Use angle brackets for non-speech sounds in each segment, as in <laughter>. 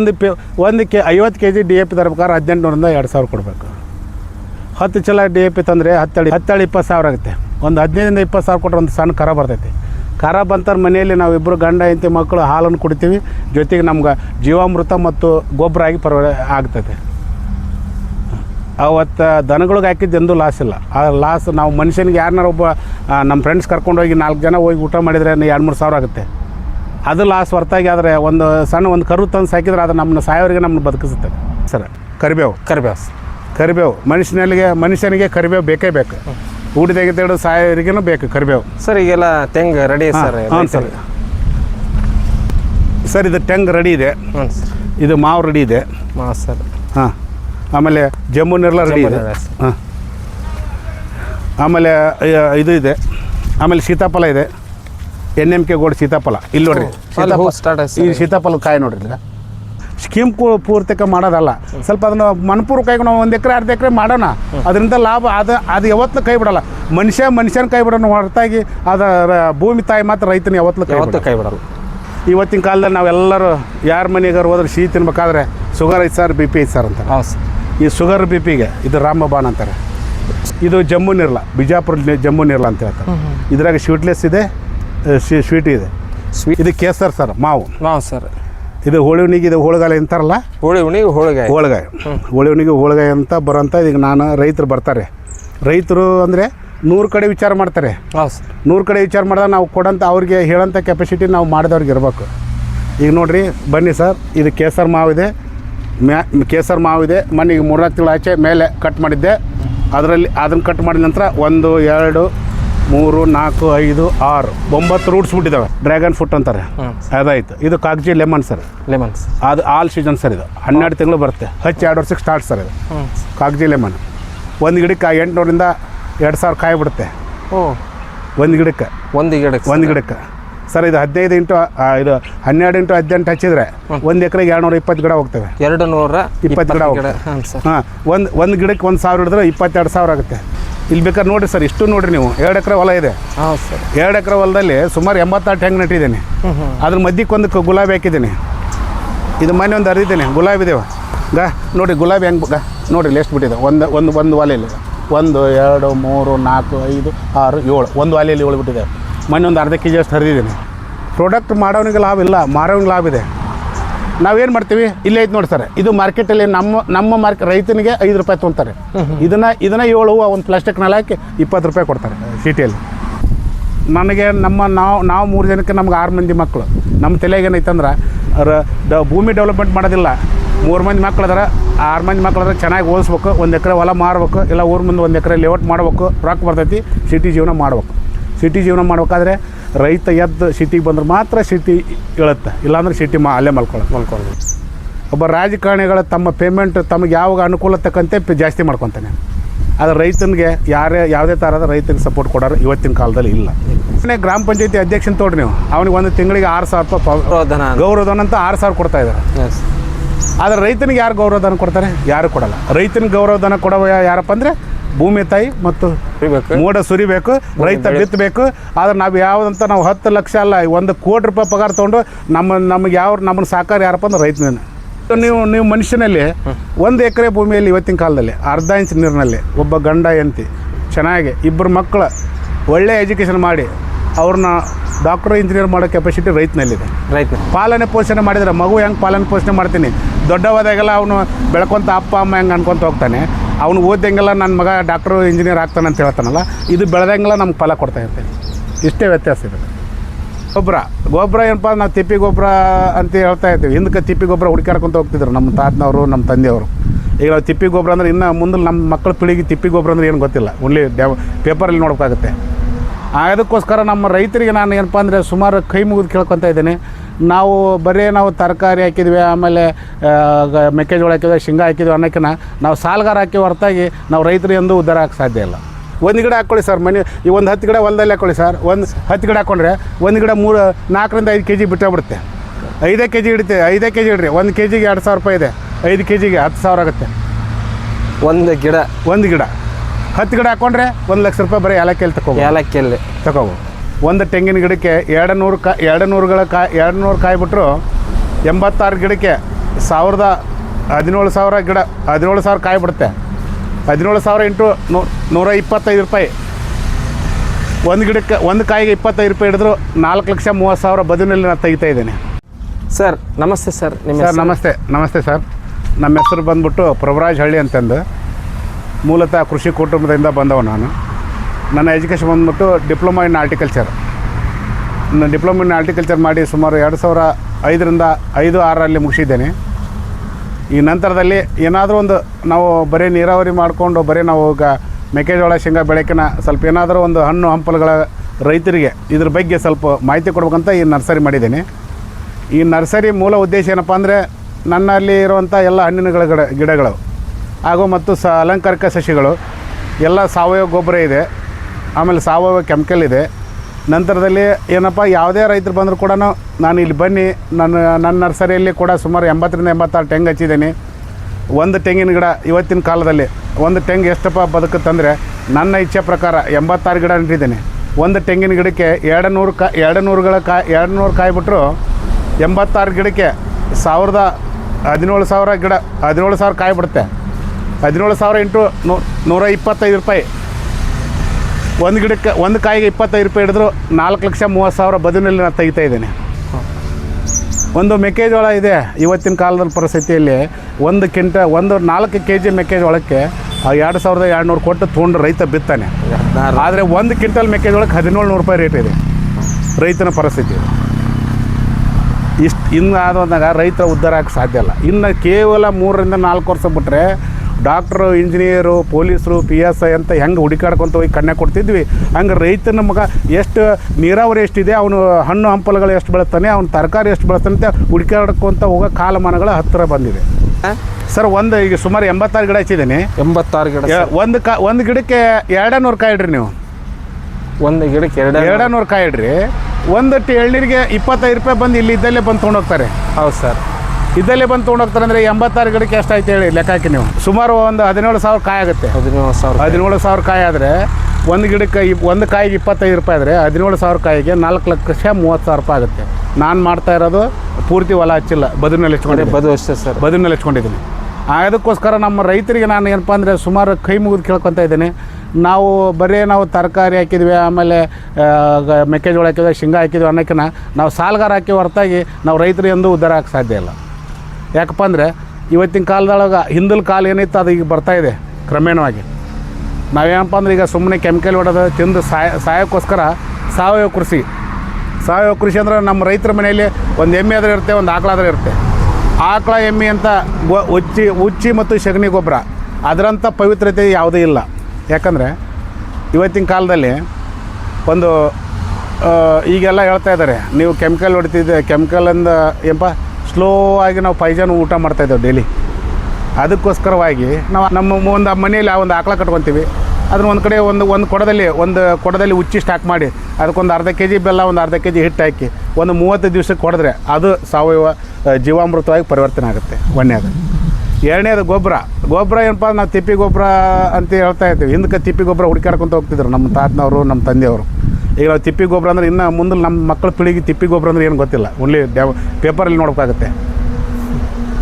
ಒಂದು ಪಿ ಒಂದು ಕೆ ಐವತ್ತು K G D A P ತರ್ಬೇಕಾದ್ರೆ ಹದಿನೆಂಟುನೂರಿಂದ ಎರಡು ಸಾವಿರ ಕೊಡಬೇಕು. ಹತ್ತು ಚಲ ಡಿ ಎ ಪಿ ತಂದರೆ ಹತ್ತಳಿ ಹತ್ತಳಿ ಇಪ್ಪತ್ತು ಸಾವಿರ ಆಗುತ್ತೆ. ಒಂದು ಹದಿನೈದರಿಂದ ಇಪ್ಪತ್ತು ಸಾವಿರ ಕೊಟ್ಟರೆ ಒಂದು ಸಣ್ಣ ಕರ ಬರ್ತೈತಿ. ಕರ ಬಂತಾರೆ ಮನೆಯಲ್ಲಿ ನಾವಿಬ್ಬರು ಗಂಡ, ಹೆಂಡತಿ ಮಕ್ಕಳು ಹಾಲನ್ನು ಕುಡಿತೀವಿ. ಜೊತೆಗೆ ನಮ್ಗೆ ಜೀವಾಮೃತ ಮತ್ತು ಗೊಬ್ಬರ ಆಗಿ ಪರ್ವ ಆಗ್ತೈತೆ. ಅವತ್ತು ದನಗಳಿಗೆ ಹಾಕಿದ್ದು ಎಂದೂ ಲಾಸ್ ಇಲ್ಲ. ಆ ಲಾಸ್ ನಾವು ಮನುಷ್ಯನಿಗೆ ಯಾರನ್ನಾರ ಒಬ್ಬ ನಮ್ಮ ಫ್ರೆಂಡ್ಸ್ ಕರ್ಕೊಂಡೋಗಿ ನಾಲ್ಕು ಜನ ಹೋಗಿ ಊಟ ಮಾಡಿದರೆ ಎರಡು ಮೂರು ಸಾವಿರ ಆಗುತ್ತೆ. ಅದು ಲಾಸ್ ಹೊರತಾಗಿ ಆದರೆ ಒಂದು ಸಣ್ಣ ಒಂದು ಕರು ತಂದು ಸಾಕಿದ್ರೆ ಅದು ನಮ್ಮನ್ನ ಸಾಯೋರಿಗೆ ನಮ್ಮನ್ನ ಬದುಕಿಸುತ್ತೆ. ಸರ್ ಕರಿಬೇವು. ಕರಿಬೇವು. ಕರಿಬೇವು. ಮನುಷ್ಯನಿಗೆ ಮನುಷ್ಯನಿಗೆ ಕರಿಬೇವು ಬೇಕೇ ಬೇಕು. ಊಟದಾಗಿದ್ದು ಸಾಯೋರಿಗೂ ಬೇಕು ಕರಿಬೇವು. ಸರ್ ಈಗೆಲ್ಲ ತೆಂಗ್ ರೆಡಿ ಸರ್ ಹಾಂ ಸರ್. ಸರ್ ಇದು ಟೆಂಗ್ ರೆಡಿ ಇದೆ. ಇದು ಮಾವು ರೆಡಿ ಇದೆ. ಮಾ ಸರ್. ಹಾಂ ಆಮೇಲೆ ಜಮ್ಮು ನೆರಳ ರೆಡಿ ಇದೆ. ಹಾಂ. ಆಮೇಲೆ ಇದು ಇದೆ. ಆಮೇಲೆ ಸೀತಾಫಲ ಇದೆ. ಎನ್ ಎಂ ಕೆ ಗೋಲ್ಡ್ ಸೀತಾಫಲ ಇಲ್ಲಿ ನೋಡ್ರಿ. ಈ ಸೀತಾಫಲ ಕಾಯಿ ನೋಡ್ರಿ ಇಲ್ಲ. ಸ್ಕೀಮ್ ಪೂರ್ತಿಕ ಮಾಡೋದಲ್ಲ. ಸ್ವಲ್ಪ ಅದನ್ನು ಮನಪೂರ್ವಕವಾಗಿ ನಾವು ಒಂದು ಎಕರೆ ಅರ್ಧ ಎಕರೆ ಮಾಡೋಣ. ಅದರಿಂದ ಲಾಭ ಅದು ಅದು ಯಾವತ್ತೂ ಕೈ ಬಿಡಲ್ಲ. ಮನುಷ್ಯ ಮನುಷ್ಯನ ಕೈ ಬಿಡೋಣ ಹೊರತಾಗಿ ಅದರ ಭೂಮಿ ತಾಯಿ ಮಾತ್ರ ರೈತನ ಯಾವತ್ತೂ ಕೈ ಬಿಡಲ್ಲ. ಕೈ ಬಿಡಲ್ಲ. ಇವತ್ತಿನ ಕಾಲದಲ್ಲಿ ನಾವೆಲ್ಲರೂ ಯಾರ ಮನೆಗಾರು ಹೋದ್ರೆ ಸಿಹಿ ತಿನ್ಬೇಕಾದ್ರೆ ಶುಗರ್ ಐತೆ ಸರ್ ಬಿ ಪಿ ಐತೆ ಸರ್. ಅಂತ ಈ ಶುಗರ್ ಬಿ ಪಿಗೆ ಇದು ರಾಮಬಾಣ ಅಂತಾರೆ. ಇದು ಜಮ್ಮು ನಿರ್ಲ ಬಿಜಾಪುರ ಜಮ್ಮು ನಿರ್ಲ ಅಂತ ಹೇಳ್ತಾರೆ. ಇದ್ರಾಗ ಸ್ವೀಟ್ಲೆಸ್ ಇದೆ. ಸ್ವೀಟ್ ಇದೆ. ಸ್ವೀಟ್. ಇದು ಕೇಸರ್ ಸರ್ ಮಾವು. ಮಾವು ಸರ್. ಇದು ಹೋಳಿವನಿಗೆ ಇದು ಹೋಳಗಾಲ ಅಂತಾರಲ್ಲ? ಹೋಳಿ ಹೋಳಿಗಾಯಿ. ಹೋಳಿಗೆ ಹೋಳಿ ಹೋಳಿವನಿಗೆ ಹೋಳಗಾಯಿ ಅಂತ ಬರೋಂಥ ಈಗ ನಾನು ರೈತರು ಬರ್ತಾರೆ. ರೈತರು ಅಂದರೆ ನೂರು ಕಡೆ ವಿಚಾರ ಮಾಡ್ತಾರೆ. ಸರ್. ನೂರು ಕಡೆ ವಿಚಾರ ಮಾಡಿದಾಗ ನಾವು ಕೊಡೋಂಥ ಅವ್ರಿಗೆ ಹೇಳೋಂಥ ಕೆಪಾಸಿಟಿ ನಾವು ಮಾಡಿದವ್ರಿಗೆ ಇರಬೇಕು. ಈಗ ನೋಡಿರಿ ಬನ್ನಿ ಸರ್ ಇದು ಕೇಸರ್ ಮಾವಿದೆ ಮ್ಯಾ ಕೇಸರ್ ಮಾವಿದೆ ಮನೆಗೆ ಮೂರ್ನಾಲ್ಕು ತಿಂಗಳು ಆಚೆ ಮೇಲೆ ಕಟ್ ಮಾಡಿದ್ದೆ. ಅದರಲ್ಲಿ ಅದನ್ನು ಕಟ್ ಮಾಡಿದ ನಂತರ ಒಂದು ಎರಡು ಮೂರು ನಾಲ್ಕು ಐದು ಆರು. ಒಂಬತ್ತು ರೂಟ್ಸ್ ಬಿಟ್ಟಿದ್ದಾವೆ. ಡ್ರ್ಯಾಗನ್ ಫ್ರೂಟ್ ಅಂತಾರೆ. ಅದಾಯ್ತು. ಇದು ಕಾಗಜಿ ಲೆಮನ್ ಸರ್ ಲೆಮನ್ಸ್ ಅದು ಆಲ್ ಸೀಸನ್ ಸರ್ ಇದು. ಹನ್ನೆರಡು ತಿಂಗಳು ಬರುತ್ತೆ. ಹಚ್ಚಿ ಎರಡು ವರ್ಷಕ್ಕೆ ಸ್ಟಾರ್ಟ್ ಸರ್ ಇದು. ಕಾಗಜಿ ಲೆಮನ್ ಒಂದು ಗಿಡಕ್ಕೆ ಎಂಟುನೂರಿಂದ ಎರಡು ಸಾವಿರ ಕಾಯಿ ಬಿಡುತ್ತೆ. ಓ. ಒಂದು ಗಿಡಕ್ಕೆ. ಒಂದು ಗಿಡಕ್ಕೆ ಒಂದು ಗಿಡಕ್ಕೆ. ಸರ್ ಇದು ಹದಿನೈದು ಇಂಟು ಇದು ಹನ್ನೆರಡು ಇಂಟು ಹದಿನೆಂಟು ಹಚ್ಚಿದ್ರೆ ಒಂದು ಎಕರೆಗೆ ಎರಡುನೂರ ಇಪ್ಪತ್ತು ಗಿಡ ಹೋಗ್ತವೆ. ಎರಡು ನೂರ ಇಪ್ಪತ್ತು ಗಿಡ ಹೋಗ್ತವೆ. ಹಾಂ ಒಂದು ಒಂದು ಗಿಡಕ್ಕೆ ಒಂದು ಸಾವಿರ ಹಿಡಿದ್ರೆ ಇಪ್ಪತ್ತೆರಡು ಸಾವಿರ ಆಗುತ್ತೆ. ಇಲ್ಲಿ ಬೇಕಾದ್ರೆ ನೋಡಿರಿ ಸರ್ ಇಷ್ಟು ನೋಡಿರಿ ನೀವು. ಎರಡು ಎಕರೆ ಹೊಲ ಇದೆ. ಸರ್. ಎರಡು ಎಕರೆ ಹೊಲದಲ್ಲಿ ಸುಮಾರು ಎಂಬತ್ತಾರು ಟೆಂಗ್ ನೆಟ್ಟಿದ್ದೀನಿ. ಅದ್ರ ಮಧ್ಯಕ್ಕೆ ಒಂದು ಕ- ಗುಲಾಬಿ ಹಾಕಿದ್ದೀನಿ. ಇದು ಮನೆ ಒಂದು ಅರ್ದಿದ್ದೀನಿ ಗುಲಾಬಿ ಇದೇವ. ಗಾ ನೋಡಿ ಗುಲಾಬಿ ಹೆಂಗೆ ಗಾ ನೋಡಿರಿ ಎಷ್ಟು ಬಿಟ್ಟಿದೆ. ಒಂದು ಒಂದು ಒಂದು ವಾಲೆಯಲ್ಲಿ. ಒಂದು ಎರಡು ಮೂರು ನಾಲ್ಕು ಐದು ಆರು ಏಳು. ಒಂದು ವಾಲೆಯಲ್ಲಿ ಏಳು ಬಿಟ್ಟಿದೆ. ಮೊನ್ನೆ ಒಂದು ಅರ್ಧ ಕೆ ಜಿ ಅಷ್ಟು ಹರಿದಿದ್ದೀನಿ. ಪ್ರಾಡಕ್ಟ್ ಮಾಡೋನಿಗೆ ಲಾಭ ಇಲ್ಲ, ಮಾರೋನಿಗೆ ಲಾಭ ಇದೆ. ನಾವೇನು ಮಾಡ್ತೀವಿ? ಇಲ್ಲೇ ಐತೆ ನೋಡಿ ಸರ್, ಇದು ಮಾರ್ಕೆಟಲ್ಲಿ ನಮ್ಮ ನಮ್ಮ ಮಾರ್ಕ್ ರೈತನಿಗೆ ಐದು ರೂಪಾಯಿ ತೊಗೊಂತಾರೆ ಇದನ್ನು ಇದನ್ನು ಏಳು ಹೂವು ಒಂದು ಪ್ಲಾಸ್ಟಿಕ್ನಲ್ಲಿ ಹಾಕಿ ಇಪ್ಪತ್ತು ರೂಪಾಯಿ ಕೊಡ್ತಾರೆ ಸಿಟಿಯಲ್ಲಿ ನನಗೆ ನಮ್ಮ ನಾವು ನಾವು ಮೂರು ಜನಕ್ಕೆ ನಮ್ಗೆ ಆರು ಮಂದಿ ಮಕ್ಕಳು ನಮ್ಮ ತಲೆಗೆ ಏನೈತಂದ್ರೆ ದ ಭೂಮಿ ಡೆವಲಪ್ಮೆಂಟ್ ಮಾಡೋದಿಲ್ಲ. ಮೂರು ಮಂದಿ ಮಕ್ಳು ಅದಾರ, ಆರು ಮಂದಿ ಮಕ್ಳು ಅದರ, ಚೆನ್ನಾಗಿ ಓದಿಸ್ಬೇಕು ಒಂದು ಎಕರೆ ಹೊಲ ಮಾರ್ಬೇಕು, ಇಲ್ಲ ಊರು ಮುಂದೆ ಒಂದು ಎಕರೆ ಲೇಔಟ್ ಮಾಡ್ಬೇಕು ರೊಕ್ಕ ಬರ್ತೈತಿ ಸಿಟಿ ಜೀವನ ಮಾಡ್ಬೇಕು. ಸಿಟಿ ಜೀವನ ಮಾಡ್ಬೇಕಾದ್ರೆ ರೈತ ಎದ್ದು ಸಿಟಿಗೆ ಬಂದ್ರೆ ಮಾತ್ರ ಸಿಟಿ ಹೇಳುತ್ತೆ ಇಲ್ಲಾಂದ್ರೆ ಸಿಟಿ ಮಾ ಅಲ್ಲೇ ಮಲ್ಕೊಳ್ಳೋದು ಮಲ್ಕೊಳ್ಬೋದು ಒಬ್ಬ ರಾಜಕಾರಣಿಗಳು ತಮ್ಮ ಪೇಮೆಂಟ್ ತಮಗೆ ಯಾವಾಗ ಅನುಕೂಲ ತಕ್ಕಂತೆ ಜಾಸ್ತಿ ಮಾಡ್ಕೊತಾನೆ ಆದರೆ ರೈತನಿಗೆ ಯಾರೇ ಯಾವುದೇ ಥರದ ರೈತನಿಗೆ ಸಪೋರ್ಟ್ ಕೊಡೋರು ಇವತ್ತಿನ ಕಾಲದಲ್ಲಿ ಇಲ್ಲ. ಗ್ರಾಮ ಪಂಚಾಯತಿ ಅಧ್ಯಕ್ಷನ ತೋಡ್ರಿ ನೀವು. ಅವನಿಗೆ ಒಂದು ತಿಂಗಳಿಗೆ ಆರು ಸಾವಿರ ರೂಪಾಯಿ ಗೌರವಧನ ಅಂತ. ಆರು ಸಾವಿರ ಕೊಡ್ತಾ ಇದ್ದಾರೆ. ಆದರೆ ರೈತನಿಗೆ ಯಾರು ಗೌರವಧನ ಕೊಡ್ತಾರೆ? ಯಾರು ಕೊಡಲ್ಲ. ರೈತನಿಗೆ ಗೌರವಧನ ಕೊಡೋ ಯಾರಪ್ಪ ಅಂದರೆ ಭೂಮಿ ತಾಯಿ ಮತ್ತು ಮೋಡ ಸುರಿಬೇಕು ರೈತ ಬಿತ್ತಬೇಕು. ಆದ್ರೆ ನಾವು ಯಾವ್ದಂತ ನಾವು ಹತ್ತು ಲಕ್ಷ ಅಲ್ಲ ಒಂದು ಕೋಟಿ ರೂಪಾಯಿ ಪಗಾರ ತೊಗೊಂಡು ನಮ್ಮ ನಮಗೆ ಯಾವ ನಮ್ಮನ್ನು ಸಾಕಾರ ಯಾರಪ್ಪ ಅಂದ್ರೆ ರೈತನೇ ನೀವು ನೀವು ಮನುಷ್ಯನಲ್ಲಿ ಒಂದು ಎಕರೆ ಭೂಮಿಯಲ್ಲಿ ಇವತ್ತಿನ ಕಾಲದಲ್ಲಿ ಅರ್ಧ ಇಂಚ್ ನೀರಿನಲ್ಲಿ ಒಬ್ಬ ಗಂಡ ಎಂತಿ ಚೆನ್ನಾಗಿ ಇಬ್ಬರು ಮಕ್ಕಳು ಒಳ್ಳೆ ಎಜುಕೇಷನ್ ಮಾಡಿ ಅವ್ರನ್ನ ಡಾಕ್ಟರ್ ಇಂಜಿನಿಯರ್ ಮಾಡೋ ಕೆಪಾಸಿಟಿ ರೈತನಲ್ಲಿದೆ. ರೈತ ಪಾಲನೆ ಪೋಷಣೆ ಮಾಡಿದರೆ ಮಗು ಹೆಂಗೆ ಪಾಲನೆ ಪೋಷಣೆ ಮಾಡ್ತೀನಿ ದೊಡ್ಡವಾದಾಗೆಲ್ಲ ಅವನು ಬೆಳ್ಕೊಂತ ಅಪ್ಪ ಅಮ್ಮ ಹೆಂಗೆ ಅನ್ಕೊಂತ ಹೋಗ್ತಾನೆ. ಅವನು ಓದ್ದಂಗೆಲ್ಲ ನನ್ನ ಮಗ ಡಾಕ್ಟ್ರು, ಇಂಜಿನಿಯರ್ ಆಗ್ತಾನೆ ಅಂತ ಹೇಳ್ತಾನಲ್ಲ, ಇದು ಬೆಳೆದಂಗೆಲ್ಲ ನಮ್ಗೆ ಫಲ ಕೊಡ್ತಾ ಇರ್ತೇನೆ ಇಷ್ಟೇ ವ್ಯತ್ಯಾಸ ಇದೆ. ಗೊಬ್ಬರ. ಗೊಬ್ಬರ ಏನಪ್ಪ, ನಾವು ತಿಪ್ಪಿ ಗೊಬ್ಬರ ಅಂತ ಹೇಳ್ತಾ ಇರ್ತೀವಿ ಹಿಂದಕ್ಕೆ ತಿಪ್ಪಿ ಗೊಬ್ಬರ ಹುಡುಕಾಡ್ಕೊಂತ ಹೋಗ್ತಿದ್ರು ನಮ್ಮ ತಾತನವರು, ನಮ್ಮ ತಂದೆಯವರು. ಈಗ ನಾವು ತಿಪ್ಪಿ ಗೊಬ್ಬರ ಅಂದ್ರೆ ಇನ್ನು ಮುಂದೆ ನಮ್ಮ ಮಕ್ಕಳು ಪೀಳಿಗೆ ತಿಪ್ಪಿ ಗೊಬ್ಬರ ಅಂದ್ರೆ ಏನು ಗೊತ್ತಿಲ್ಲ. ಓನ್ಲಿ ಡ್ಯಾ ಪೇಪರಲ್ಲಿ ನೋಡೋಕ್ಕಾಗುತ್ತೆ ಅದಕ್ಕೋಸ್ಕರ ನಮ್ಮ ರೈತರಿಗೆ ನಾನು ಏನಪ್ಪ ಅಂದರೆ ಸುಮಾರು ಕೈ ಮುಗಿದು ಕೇಳ್ಕೊತಾ ಇದ್ದೇನೆ. ನಾವು ಬರೀ ನಾವು ತರಕಾರಿ ಹಾಕಿದ್ವಿ ಆಮೇಲೆ ಮೆಕ್ಕೆಜೋಳ ಹಾಕಿದ್ವಿ ಶೇಂಗಾ ಹಾಕಿದ್ವಿ ಅನ್ನೋಕ್ಕಿಂತ ನಾವು ಸಾಲಗಾರ ಹಾಕಿ ಹೊರತಾಗಿ ನಾವು ರೈತರು ಎಂದು ಉದ್ಧಾರ ಹಾಕಿ ಸಾಧ್ಯ ಇಲ್ಲ. ಒಂದು ಗಿಡ ಹಾಕ್ಕೊಳ್ಳಿ ಸರ್ ಮನೆ ಈ ಒಂದು ಹತ್ತು ಗಿಡ ಹೊಲದಲ್ಲಿ ಹಾಕ್ಕೊಳ್ಳಿ ಸರ್. ಒಂದು ಹತ್ತು ಗಿಡ ಹಾಕ್ಕೊಂಡ್ರೆ ಒಂದು ಗಿಡ ಮೂರು ನಾಲ್ಕರಿಂದ ಐದು ಕೆ ಜಿ ಬಿಟ್ಟೋಗ್ಬಿಡುತ್ತೆ ಐದೇ ಕೆ ಜಿ ಇಡುತ್ತೆ ಐದೇ ಕೆ ಜಿ ಇಡ್ರಿ ಒಂದು ಕೆ ಜಿಗೆ ಎರಡು ಸಾವಿರ ರೂಪಾಯಿ ಇದೆ. ಐದು ಕೆ ಜಿಗೆ ಹತ್ತು ಸಾವಿರ ಆಗುತ್ತೆ. ಒಂದು ಗಿಡ. ಒಂದು ಗಿಡ. ಹತ್ತು ಗಿಡ ಹಾಕ್ಕೊಂಡ್ರೆ ಒಂದು ಲಕ್ಷ ರೂಪಾಯಿ ಬರೀ ಏಲಕ್ಕಿಯಲ್ಲಿ ತಗೋ ಏಲಕ್ಕಿಯಲ್ಲಿ. ತಗೋವು ಒಂದು ತೆಂಗಿನ ಗಿಡಕ್ಕೆ ಎರಡು ನೂರು ಕಾ ಎರಡು ನೂರುಗಳ ಕಾಯಿ ಎರಡು ನೂರು ಕಾಯಿ ಬಿಟ್ಟರು ಎಂಬತ್ತಾರು ಗಿಡಕ್ಕೆ ಸಾವಿರದ ಹದಿನೇಳು ಸಾವಿರ ಗಿಡ ಹದಿನೇಳು ಸಾವಿರ ಕಾಯಿ ಬಿಡುತ್ತೆ. ಹದಿನೇಳು ಸಾವಿರ ಇಂಟು ನೂ ನೂರ ಇಪ್ಪತ್ತೈದು ರೂಪಾಯಿ. ಒಂದು ಗಿಡಕ್ಕೆ ಒಂದು ಕಾಯಿಗೆ ಇಪ್ಪತ್ತೈದು ರೂಪಾಯಿ ಹಿಡಿದ್ರು ನಾಲ್ಕು ಲಕ್ಷ ಮೂವತ್ತು ಸಾವಿರ ಬದುನಲ್ಲಿ ನಾನು ತೆಗಿತಾ ಇದ್ದೇನೆ. ಸರ್ ನಮಸ್ತೆ ಸರ್ ನಿಮ್ಮ ಸರ್ ನಮಸ್ತೆ ನಮಸ್ತೆ ಸರ್. ನಮ್ಮ ಹೆಸರು ಬಂದ್ಬಿಟ್ಟು ಪ್ರಭುರಾಜ್ ಹಳ್ಳಿ ಅಂತಂದು. ಮೂಲತಃ ಕೃಷಿ ಕುಟುಂಬದಿಂದ ಬಂದವ ನಾನು. ನನ್ನ ಎಜುಕೇಷನ್ ಬಂದ್ಬಿಟ್ಟು ಡಿಪ್ಲೊಮಾ ಇನ್ ಆರ್ಟಿಕಲ್ಚರ್ ನಾನು ಡಿಪ್ಲೊಮಾ ಇನ್ ಆರ್ಟಿಕಲ್ಚರ್ ಮಾಡಿ ಸುಮಾರು ಎರಡು ಸಾವಿರ ಐದರಿಂದ ಐದು, ಆರರಲ್ಲಿ ಮುಗಿಸಿದ್ದೇನೆ. ಈ ನಂತರದಲ್ಲಿ ಏನಾದರೂ ಒಂದು ನಾವು ಬರೀ ನೀರಾವರಿ ಮಾಡಿಕೊಂಡು, ಬರೀ ನಾವು ಈಗ ಮೆಕ್ಕೆಜೋಳ, ಶೇಂಗಾ, ಬೆಳಕಿನ ಸ್ವಲ್ಪ ಏನಾದರೂ ಒಂದು ಹಣ್ಣು ಹಂಪಲುಗಳ ರೈತರಿಗೆ ಇದ್ರ ಬಗ್ಗೆ ಸ್ವಲ್ಪ ಮಾಹಿತಿ ಕೊಡ್ಬೇಕಂತ ಈ ನರ್ಸರಿ ಮಾಡಿದ್ದೀನಿ. ಈ ನರ್ಸರಿ ಮೂಲ ಉದ್ದೇಶ ಏನಪ್ಪ ಅಂದರೆ ನನ್ನಲ್ಲಿ ಇರುವಂಥ ಎಲ್ಲ ಹಣ್ಣಿನಗಳ ಗಿಡ, ಗಿಡಗಳು ಹಾಗೂ ಮತ್ತು ಸ ಅಲಂಕಾರಿಕ ಸಸಿಗಳು, ಎಲ್ಲ ಸಾವಯವ ಗೊಬ್ಬರ ಇದೆ. ಆಮೇಲೆ ಸಾವಯವ ಕೆಮಿಕಲ್ ಇದೆ. ನಂತರದಲ್ಲಿ ಏನಪ್ಪ, ಯಾವುದೇ ರೈತರು ಬಂದರೂ ಕೂಡ ನಾನು ಇಲ್ಲಿ ಬನ್ನಿ, ನನ್ನ ನನ್ನ ನರ್ಸರಿಯಲ್ಲಿ ಕೂಡ ಸುಮಾರು ಎಂಬತ್ತರಿಂದ ಎಂಬತ್ತಾರು ಟೆಂಗ್ ಹಚ್ಚಿದ್ದೀನಿ. ಒಂದು ತೆಂಗಿನ ಗಿಡ ಇವತ್ತಿನ ಕಾಲದಲ್ಲಿ, ಒಂದು ತೆಂಗು ಎಷ್ಟಪ್ಪ ಬದುಕುತ್ತಂದರೆ ನನ್ನ ಇಚ್ಛೆ ಪ್ರಕಾರ ಎಂಬತ್ತಾರು ಗಿಡ ನೆಟ್ಟಿದ್ದೀನಿ. ಒಂದು ತೆಂಗಿನ ಗಿಡಕ್ಕೆ ಎರಡು ನೂರು ಕಾ ಎರಡು ನೂರುಗಳ ಕಾಯಿ ಎರಡು ನೂರು ಕಾಯಿ ಬಿಟ್ಟರು ಎಂಬತ್ತಾರು ಗಿಡಕ್ಕೆ ಸಾವಿರದ ಹದಿನೇಳು ಸಾವಿರ ಗಿಡ, ಹದಿನೇಳು ಸಾವಿರ ಕಾಯಿ ಬಿಡುತ್ತೆ ಹದಿನೇಳು ಸಾವಿರ ಇಂಟು ನೂ, ನೂರ ಇಪ್ಪತ್ತೈದು ರೂಪಾಯಿ. ಒಂದು ಗಿಡಕ್ಕೆ ಒಂದು ಕಾಯಿಗೆ ಇಪ್ಪತ್ತೈದು ರೂಪಾಯಿ ಹಿಡಿದ್ರು ನಾಲ್ಕು ಲಕ್ಷ ಮೂವತ್ತು ಸಾವಿರ ಬದುನಲ್ಲಿ ನಾನು ತೆಗಿತಾ ಇದ್ದೇನೆ. ಒಂದು ಮೆಕ್ಕೆಜೋಳ ಇದೆ, ಇವತ್ತಿನ ಕಾಲದ ಪರಿಸ್ಥಿತಿಯಲ್ಲಿ ಒಂದು ಕಿಂಟ, ಒಂದು ನಾಲ್ಕು ಕೆ ಜಿ ಮೆಕ್ಕೆಜೋಳಕ್ಕೆ ಎರಡು ಸಾವಿರದ ಎರಡು ನೂರು ಕೊಟ್ಟು ತೊಗೊಂಡು ರೈತ ಬಿತ್ತಾನೆ. ಆದರೆ ಒಂದು ಕಿಂಟಲ್ ಮೆಕ್ಕೆಜೋಳಕ್ಕೆ ಹದಿನೇಳು ನೂರು ರೂಪಾಯಿ ರೇಟ್ ಇದೆ. ರೈತನ ಪರಿಸ್ಥಿತಿ. ಇಷ್ಟು ಇನ್ನು ಆದಾಗ ರೈತರ ಉದ್ಧಾರ ಆಗಕ್ಕೆ ಸಾಧ್ಯ ಇಲ್ಲ. ಇನ್ನು ಕೇವಲ ಮೂರರಿಂದ ನಾಲ್ಕು ವರ್ಷ ಬಿಟ್ಟರೆ ಡಾಕ್ಟ್ರು ಇಂಜಿನಿಯರು ಪೊಲೀಸರು ಪಿ ಎಸ್ ಐ ಅಂತ ಹೆಂಗೆ ಹುಡುಕಾಡ್ಕೊತ ಹೋಗಿ ಕಣ್ಣೆ ಕೊಡ್ತಿದ್ವಿ. ಹಂಗೆ ರೈತನ ಮಗ ಎಷ್ಟು ನೀರಾವರಿ ಎಷ್ಟಿದೆ ಅವನು ಹಣ್ಣು ಹಂಪಲುಗಳು ಎಷ್ಟು ಬೆಳೆಸ್ತಾನೆ ಅವ್ನು ತರಕಾರಿ ಎಷ್ಟು ಬೆಳೆಸ್ತಾನೆ ಅಂತ ಹುಡುಕಾಡ್ಕೊತ ಹೋಗೋ ಕಾಲಮಾನಗಳ ಹತ್ತಿರ ಬಂದಿದೆ. ಸರ್ ಒಂದು ಈಗ ಸುಮಾರು ಎಂಬತ್ತಾರು ಗಿಡ ಹಚ್ಚಿದ್ದೀನಿ. ಎಂಬತ್ತಾರು ಗಿಡ ಒಂದು ಕಾ ಒಂದು ಗಿಡಕ್ಕೆ ಎರಡೇ ನೂರು ಕಾಯಿ ಇಡ್ರಿ ನೀವು. ಒಂದು ಗಿಡಕ್ಕೆ ಎರಡು ಎರಡೇ ನೂರು ಕಾಯಿ ಇಡ್ರಿ. ಒಂದು ಎಳ್ನೀರಿಗೆ ಇಪ್ಪತ್ತೈದು ರೂಪಾಯಿ ಬಂದು ಇಲ್ಲಿ ಇದ್ದಲ್ಲೇ ಬಂದು ತೊಗೊಂಡೋಗ್ತಾರೆ ಹೌದು ಸರ್. ಇದ್ದಲ್ಲೇ ಬಂದು ತೊಗೊಂಡೋಗ್ತಾರೆ ಅಂದರೆ ಎಂಬತ್ತಾರು ಗಿಡಕ್ಕೆ ಎಷ್ಟಾಯ್ತು ಹೇಳಿ ಲೆಕ್ಕ ಹಾಕಿ ನೀವು? ಸುಮಾರು ಒಂದು ಹದಿನೇಳು ಸಾವಿರ ಕಾಯಿ ಆಗುತ್ತೆ. ಹದಿನೇಳು ಸಾವಿರ ಹದಿನೇಳು ಸಾವಿರ ಕಾಯಿ ಆದರೆ ಒಂದು ಗಿಡಕ್ಕೆ ಇಪ್ ಒಂದು ಕಾಯಿಗೆ ಇಪ್ಪತ್ತೈದು ರೂಪಾಯಿ ಆದರೆ ಹದಿನೇಳು ಸಾವಿರ ಕಾಯಿಗೆ ನಾಲ್ಕು ಲಕ್ಷ ಮೂವತ್ತು ಸಾವಿರ ರೂಪಾಯಿ ಆಗುತ್ತೆ. ನಾನು ಮಾಡ್ತಾ ಇರೋದು ಪೂರ್ತಿ ಹೊಲ ಹಚ್ಚಿಲ್ಲ ಬದುನಲ್ಲಿ ಹಚ್ಕೊಂಡೆ ಬದು ಅಷ್ಟೇ ಸರ್. ಬದುನಲ್ಲಿ ಹಚ್ಕೊಂಡಿದ್ದೀನಿ. ಅದಕ್ಕೋಸ್ಕರ ನಮ್ಮ ರೈತರಿಗೆ ನಾನು ಏನಪ್ಪ ಅಂದರೆ ಸುಮಾರು ಕೈ ಮುಗಿದು ಕೇಳ್ಕೊತ ಇದ್ದೀನಿ. ನಾವು ಬರೀ ನಾವು ತರಕಾರಿ ಹಾಕಿದ್ವಿ ಆಮೇಲೆ ಮೆಕ್ಕೆಜೋಳ ಹಾಕಿದ್ವಿ ಶೇಂಗಾ ಹಾಕಿದ್ವಿ ಅನ್ನೋಕ್ಕಿಂತ ನಾವು ಸಾಲ್ಗಾರ ಹಾಕಿ ಹೊರತಾಗಿ ನಾವು ರೈತರು ಎಂದು ಉದ್ಧಾರ ಆಗಕ್ಕೆ ಸಾಧ್ಯ ಇಲ್ಲ. ಯಾಕಪ್ಪ ಅಂದರೆ ಇವತ್ತಿನ ಕಾಲದೊಳಗೆ ಹಿಂದಲ ಕಾಲ ಏನಿತ್ತು ಅದು ಈಗ ಬರ್ತಾ ಇದೆ ಕ್ರಮೇಣವಾಗಿ. ನಾವೇನಪ್ಪ ಅಂದ್ರೆ ಈಗ ಸುಮ್ಮನೆ ಕೆಮಿಕಲ್ ಹೊಡೆದು ತಿಂದು ಸಾಯ, ಸಾಯೋಕ್ಕೋಸ್ಕರ ಸಾವಯವ ಕೃಷಿ. ಸಾವಯವ ಕೃಷಿ ಅಂದ್ರೆ ನಮ್ಮ ರೈತರ ಮನೆಯಲ್ಲಿ ಒಂದು ಎಮ್ಮೆ ಆದರೆ ಇರುತ್ತೆ, ಒಂದು ಆಕಳಾದ್ರೆ ಇರುತ್ತೆ. ಆಕಳ, ಎಮ್ಮೆ ಅಂತ ಉಚ್ಚಿ ಉಚ್ಚಿ ಮತ್ತು ಸಗಣಿ ಗೊಬ್ಬರ. ಅದರಂಥ ಪವಿತ್ರತೆ ಯಾವುದೂ ಇಲ್ಲ. ಯಾಕಂದರೆ ಇವತ್ತಿನ ಕಾಲದಲ್ಲಿ ಒಂದು ಈಗೆಲ್ಲ ಹೇಳ್ತಾ ಇದ್ದಾರೆ, ನೀವು ಕೆಮಿಕಲ್ ಹೊಡಿತಿದ್ದೆ ಕೆಮಿಕಲಿಂದ ಏನಪ್ಪ? ಸ್ಲೋ ಆಗಿ ನಾವು ಪೈಜಾನ್ ಊಟ ಮಾಡ್ತಾಯಿದ್ದೇವೆ ಡೈಲಿ ಅದಕ್ಕೋಸ್ಕರವಾಗಿ ನಾವು ನಮ್ಮ ಒಂದು ಮನೆಯಲ್ಲಿ ಆ ಒಂದು ಆಕಳ ಕಟ್ಕೊತೀವಿ. ಅದನ್ನ ಒಂದು ಕಡೆ ಒಂದು ಒಂದು ಕೊಡದಲ್ಲಿ ಒಂದು ಕೊಡದಲ್ಲಿ ಉಚ್ಚಿ ಸ್ಟಾಕ್ ಮಾಡಿ, ಅದಕ್ಕೊಂದು ಅರ್ಧ ಕೆ ಜಿ ಬೆಲ್ಲ, ಒಂದು ಅರ್ಧ ಕೆ ಜಿ ಹಿಟ್ಟು ಹಾಕಿ, ಒಂದು ಮೂವತ್ತು ದಿವ್ಸಕ್ಕೆ ಕೊಡಿದ್ರೆ ಅದು ಸಾವಯವ ಜೀವಾಮೃತವಾಗಿ ಪರಿವರ್ತನೆ ಆಗುತ್ತೆ. ಒಳ್ಳೆಯದು ಎರಡನೇದು ಗೊಬ್ಬರ. ಗೊಬ್ಬರ ಏನಪ್ಪ, ನಾವು ತಿಪ್ಪಿ ಗೊಬ್ಬರ ಅಂತ ಹೇಳ್ತಾ ಇರ್ತೀವಿ. ಹಿಂದಕ್ಕೆ ತಿಪ್ಪಿ ಗೊಬ್ಬರ ಹುಡ್ಕಾಡ್ಕೊತ ಹೋಗ್ತಿದ್ರು ನಮ್ಮ ತಾತನವರು, ನಮ್ಮ ತಂದೆಯವರು. ಈಗ ನಾವು ತಿಪ್ಪಿ ಗೊಬ್ಬರ ಅಂದ್ರೆ ಇನ್ನು ಮುಂದೆ ನಮ್ಮ ಮಕ್ಕಳ ಪೀಳಿಗೆ ತಿಪ್ಪಿ ಗೊಬ್ಬರ ಅಂದರೆ ಏನು ಗೊತ್ತಿಲ್ಲ. ಓನ್ಲಿ ಡ್ಯಾ ಪೇಪರಲ್ಲಿ ನೋಡಬೇಕಾಗತ್ತೆ.